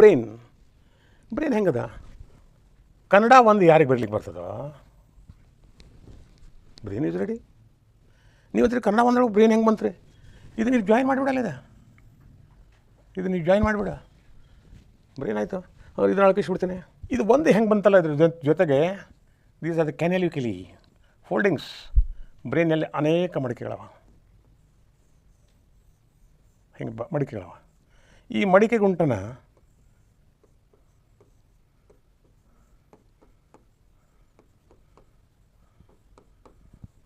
Brain. Brain ಹೆಂಗದ? ಕನ್ನಡ ಒಂದು ಯಾರಿಗೆ ಬರ್ಲಿಕ್ಕೆ ಬರ್ತದೋ? Brain is ready. ನೀವು ಹತ್ರ ಕನ್ನಡ ಒಂದ್ರೊಳಗೆ ಬ್ರೈನ್ ಹೆಂಗೆ ಬಂತ್ರಿ? ಇದು ನೀವು ಜಾಯಿನ್ ಮಾಡಿಬಿಡಲ್ಲ ಇದು? ಇದು ನೀವು ಜಾಯಿನ್ ಮಾಡಿಬಿಡ. ಬ್ರೈನ್ ಆಯಿತು. ಅವ್ರು ಇದನ್ನ ಅಳ್ಕಿಸ್ಬಿಡ್ತೇನೆ ಇದು ಒಂದು ಹೆಂಗೆ ಬಂತಲ್ಲ ಇದ್ರ ಜೊತೆ- ಜೊತೆಗೆ ದೀಸ್ ಆರ್ ದ ಕಿಲಿ ಫೋಲ್ಡಿಂಗ್ಸ್ ಬ್ರೈನಲ್ಲಿ ಅನೇಕ ಮಡಿಕೆಗಳವ. ಹೆಂಗೆ ಬ, ಮಡಿಕೆಗಳವ. ಈ ಮಡಿಕೆ ಗುಂಟನ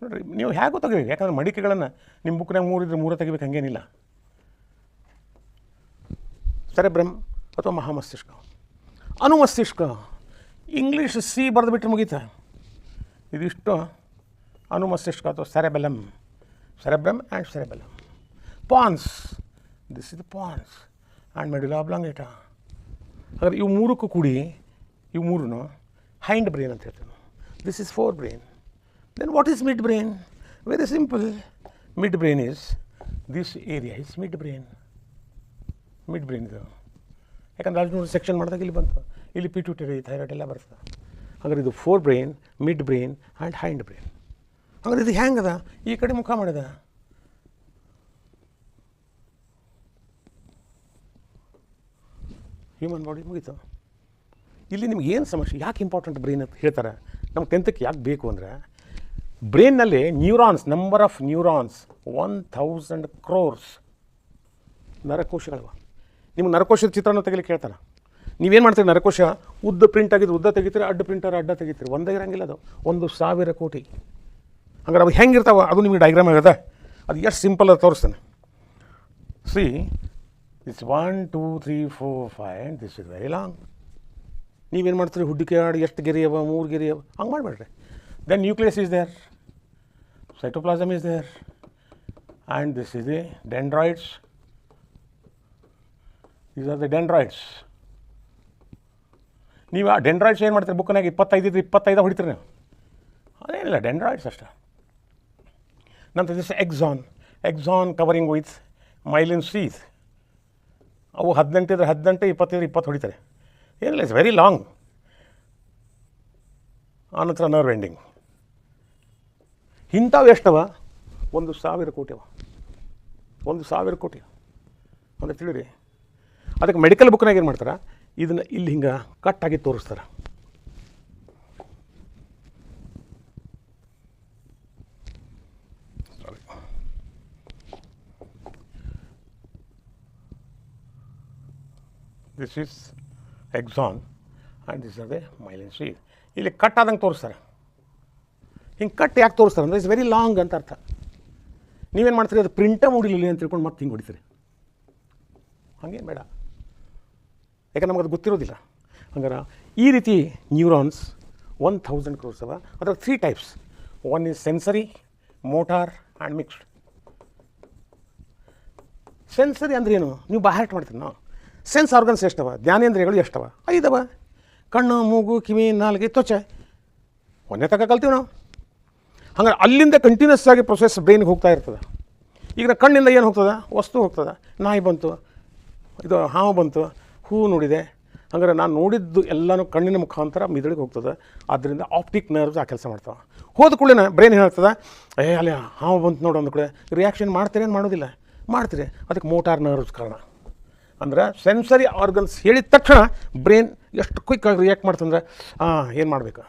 ನೋಡ್ರಿ, ನೀವು ಹೇಗೂ ತೆಗಿರಿ ಯಾಕಂದ್ರೆ ಮಡಿಕೆಗಳನ್ನು ನಿಮ್ಮ ಬುಕ್ನಾಗ ಇದ್ರೆ ಮೂರ ತೆಗಿಬೇಕು, ಹಂಗೇನಿಲ್ಲ. ಸೆರೆಬ್ರಮ್ ಅಥವಾ ಮಹಾಮಸ್ತಿಷ್ಕ. ಅನುಮಸ್ತಿಷ್ಕ. English C ಬರೆದುಬಿಟ್ರೆ ಮುಗೀತ? ಇದಿಷ್ಟು ಅನುಮಸ್ತಿಷ್ಕ ಅಥವಾ cerebellum cerebrum and cerebellum pons this is pons and medulla oblongata ಹಾಗಾದ್ರೆ ಇವು ಮೂರಕ್ಕೂ ಕೂಡಿ, ಇವು ಮೂರೂ ಹೈಂಡ್ ಬ್ರೈನ್ ಅಂತ ಹೇಳ್ತೀವಿ this is forebrain then what is midbrain very simple midbrain is this midbrain. Is midbrain midbrain ಇದು. ಯಾಕಂದ್ರೆ ಅಲ್ಲಿ ನೋಡಿ ಸೆಕ್ಷನ್ ಮಾಡಿದಾಗ ಇಲ್ಲಿ ಬಂತು. ಇಲ್ಲಿ ಪಿಟ್ಯೂಟರಿ ಥೈರಾಯ್ಡ್ ಎಲ್ಲ ಬರ್ತದೆ. ಹಾಗಾದ್ರೆ ಇದು four brain mid brain and hind brain ಹಂಗಾರೆ ಇದು ಹೆಂಗದ ಈ ಕಡೆ ಮುಖ ಮಾಡಿದ. ಹ್ಯೂಮನ್ ಬಾಡಿ ಮುಗೀತು. ಇಲ್ಲಿ ನಿಮ್ಗೆ ಏನು ಸಮಸ್ಯೆ? ಯಾಕೆ ಇಂಪಾರ್ಟೆಂಟ್ ಬ್ರೈನ್ ಅಂತ ಹೇಳ್ತಾರೆ? ನಮ್ಗೆ ಟೆಂತಕ್ಕೆ ಯಾಕೆ ಬೇಕು ಅಂದರೆ ಬ್ರೈನ್ನಲ್ಲಿ neurons number of neurons one thousand crores ನರಕೋಶಗಳವ. ನಿಮ್ಗೆ ನರಕೋಶದ ಚಿತ್ರನ ತೆಗಿಲಿಕ್ಕೆ ಹೇಳ್ತಾನೆ. ನೀವೇನು ಮಾಡ್ತೀರಿ ನರಕೋಶ? ಉದ್ದ ಪ್ರಿಂಟ್ ಆಗಿದ್ರೆ ಉದ್ದ ತೆಗಿತೀರಿ, ಅಡ್ಡ ಪ್ರಿಂಟರ್ ಅಡ್ಡ ತೆಗಿತೀರಿ. ಒಂದೇ ಇರೋಂಗಿಲ್ಲ ಅದು. ಒಂದು ಸಾವಿರ ಕೋಟಿ. ಹಂಗಾರೆ ಅವು ಹೆಂಗಿರ್ತಾವ? ಅದು ನಿಮಗೆ ಡೈಗ್ರಾಮ್ ಆಗದ ಅದು ಎಷ್ಟು ಸಿಂಪಲ್ ಅದು ತೋರಿಸ್ತಾನೆ. See it's one two three four five this is very long ನೀವೇನು ಮಾಡ್ತೀರಿ? ಹುಡ್ಡಿಕೆ ಆಡಿ ಎಷ್ಟು ಗೆರೆ ಅವ ಮೂರು ಗೆರೆ ಅವ ಹಂಗೆ ಮಾಡಬೇಡ್ರಿ. Then nucleus is there cytoplasm is there and this is the dendroids These are the dendroids ನೀವು ಆ ಡೆಂಡ್ರಾಯ್ಡ್ಸ್ ಏನು ಮಾಡ್ತೀರಿ? ಬುಕ್ನಾಗ ಇಪ್ಪತ್ತೈದು ಇದ್ದರೆ ಇಪ್ಪತ್ತೈದು ಹೊಡಿತೀರಿ ನೀವು. ಅದೇನಿಲ್ಲ ಡೆಂಡ್ರಾಯ್ಡ್ಸ್ ಅಷ್ಟೇ. ನಂತರ this axon axon covering with myelin sheath ಅವು ಹದಿನೆಂಟು ಇದ್ರೆ ಹದಿನೆಂಟು, ಇಪ್ಪತ್ತೈದು ಇಪ್ಪತ್ತು ಹೊಡಿತಾರೆ. ಏನಿಲ್ಲ ಇಟ್ಸ್ ವೆರಿ ಲಾಂಗ್ ಆನಂತರ ನರ್ವ್ ಎಂಡಿಂಗ್ ಇಂಥವು ಎಷ್ಟವ? ಒಂದು ಸಾವಿರ ಕೋಟಿ ಅವ ಒಂದು ಸಾವಿರ ಕೋಟಿ. ಅಂದ್ರೆ ತಿಳಿರಿ, ಅದಕ್ಕೆ ಮೆಡಿಕಲ್ ಬುಕ್ನಾಗ ಏನು ಮಾಡ್ತಾರೆ? ಇದನ್ನು ಇಲ್ಲಿ ಹಿಂಗೆ ಕಟ್ಟಾಗಿ ತೋರಿಸ್ತಾರೆ. This is axon and this are the myelin sheath ಇಲ್ಲಿ ಕಟ್ ಆದಂಗೆ ತೋರಿಸ್ತಾರೆ. ಹಿಂಗೆ ಕಟ್ ಯಾಕೆ ತೋರಿಸ್ತಾರೆ ಅಂದರೆ ಇಟ್ಸ್ ವೆರಿ ಲಾಂಗ್ ಅಂತ ಅರ್ಥ. ನೀವೇನು ಮಾಡ್ತೀರಿ? ಅದು ಪ್ರಿಂಟ ಮೂಡಿಲಿಲ್ಲ ಅಂತ ತಿಳ್ಕೊಂಡು ಮತ್ತೆ ಹಿಂಗೆ ಹೊಡಿತೀರಿ. ಹಾಗೇನು ಬೇಡ. ಯಾಕಂದ್ರೆ ನಮಗೆ ಅದು ಗೊತ್ತಿರೋದಿಲ್ಲ. ಹಂಗಾರೆ ಈ ರೀತಿ ನ್ಯೂರಾನ್ಸ್ ಒನ್ ಥೌಸಂಡ್ ಕ್ರೋರ್ಸ್ ಅವ. ಅದ್ರಾಗ three types one is sensory motor and mixed sensory ಅಂದ್ರೆ ಏನು? ನೀವು ಬಾಹ್ಯಾಟ್ ಮಾಡ್ತೀರಿ ನಾವು ಸೆನ್ಸ್ ಆರ್ಗನ್ಸ್ ಎಷ್ಟವ? ಜ್ಞಾನೇಂದ್ರಿಯಗಳು ಎಷ್ಟವ? ಐದವ. ಕಣ್ಣು, ಮೂಗು, ಕಿವಿ, ನಾಲ್ಗೆ, ತ್ವಚೆ. ಒಂದೇ ತಕ ಕಲ್ತೀವಿ ನಾವು. ಹಂಗಾರೆ ಅಲ್ಲಿಂದ ಕಂಟಿನ್ಯೂಸ್ ಆಗಿ ಪ್ರೊಸೆಸ್ ಬ್ರೈನ್ಗೆ ಹೋಗ್ತಾ ಇರ್ತದೆ. ಈಗ ಕಣ್ಣಿಂದ ಏನು ಹೋಗ್ತದೆ? ವಸ್ತು ಹೋಗ್ತದೆ. ನಾಯಿ ಬಂತು, ಇದು ಹಾವು ಬಂತು, ಹೂ ನೋಡಿದೆ. ಹಂಗಾರೆ ನಾನು ನೋಡಿದ್ದು ಎಲ್ಲನೂ ಕಣ್ಣಿನ ಮುಖಾಂತರ ಮಿದುಳಿಗೆ ಹೋಗ್ತದೆ. ಆದ್ದರಿಂದ ಆಪ್ಟಿಕ್ ನರ್ವ್ಸ್ ಆ ಕೆಲಸ ಮಾಡ್ತಾವೆ. ಹೋದ ಕೂಡಲೇ ಬ್ರೈನ್ ಹೇಳ್ತದೆ? ಏ, ಅಲ್ಲಿ ಹಾವು ಬಂತು ನೋಡು ಅಂದ ಕೂಡಲೇ ರಿಯಾಕ್ಷನ್ ಮಾಡ್ತೀರೇನು ಮಾಡೋದಿಲ್ಲ? ಮಾಡ್ತೀರಿ. ಅದಕ್ಕೆ ಮೋಟಾರ್ ನರ್ವ್ಸ್ ಕಾರಣ. ಅಂದ್ರೆ ಸೆನ್ಸರಿ ಆರ್ಗನ್ಸ್ ಹೇಳಿದ ತಕ್ಷಣ ಬ್ರೈನ್ ಎಷ್ಟು ಕ್ವಿಕ್ಕಾಗಿ ರಿಯಾಕ್ಟ್ ಮಾಡ್ತಂದ್ರೆ ಹಾಂ ಏನು ಮಾಡಬೇಕು?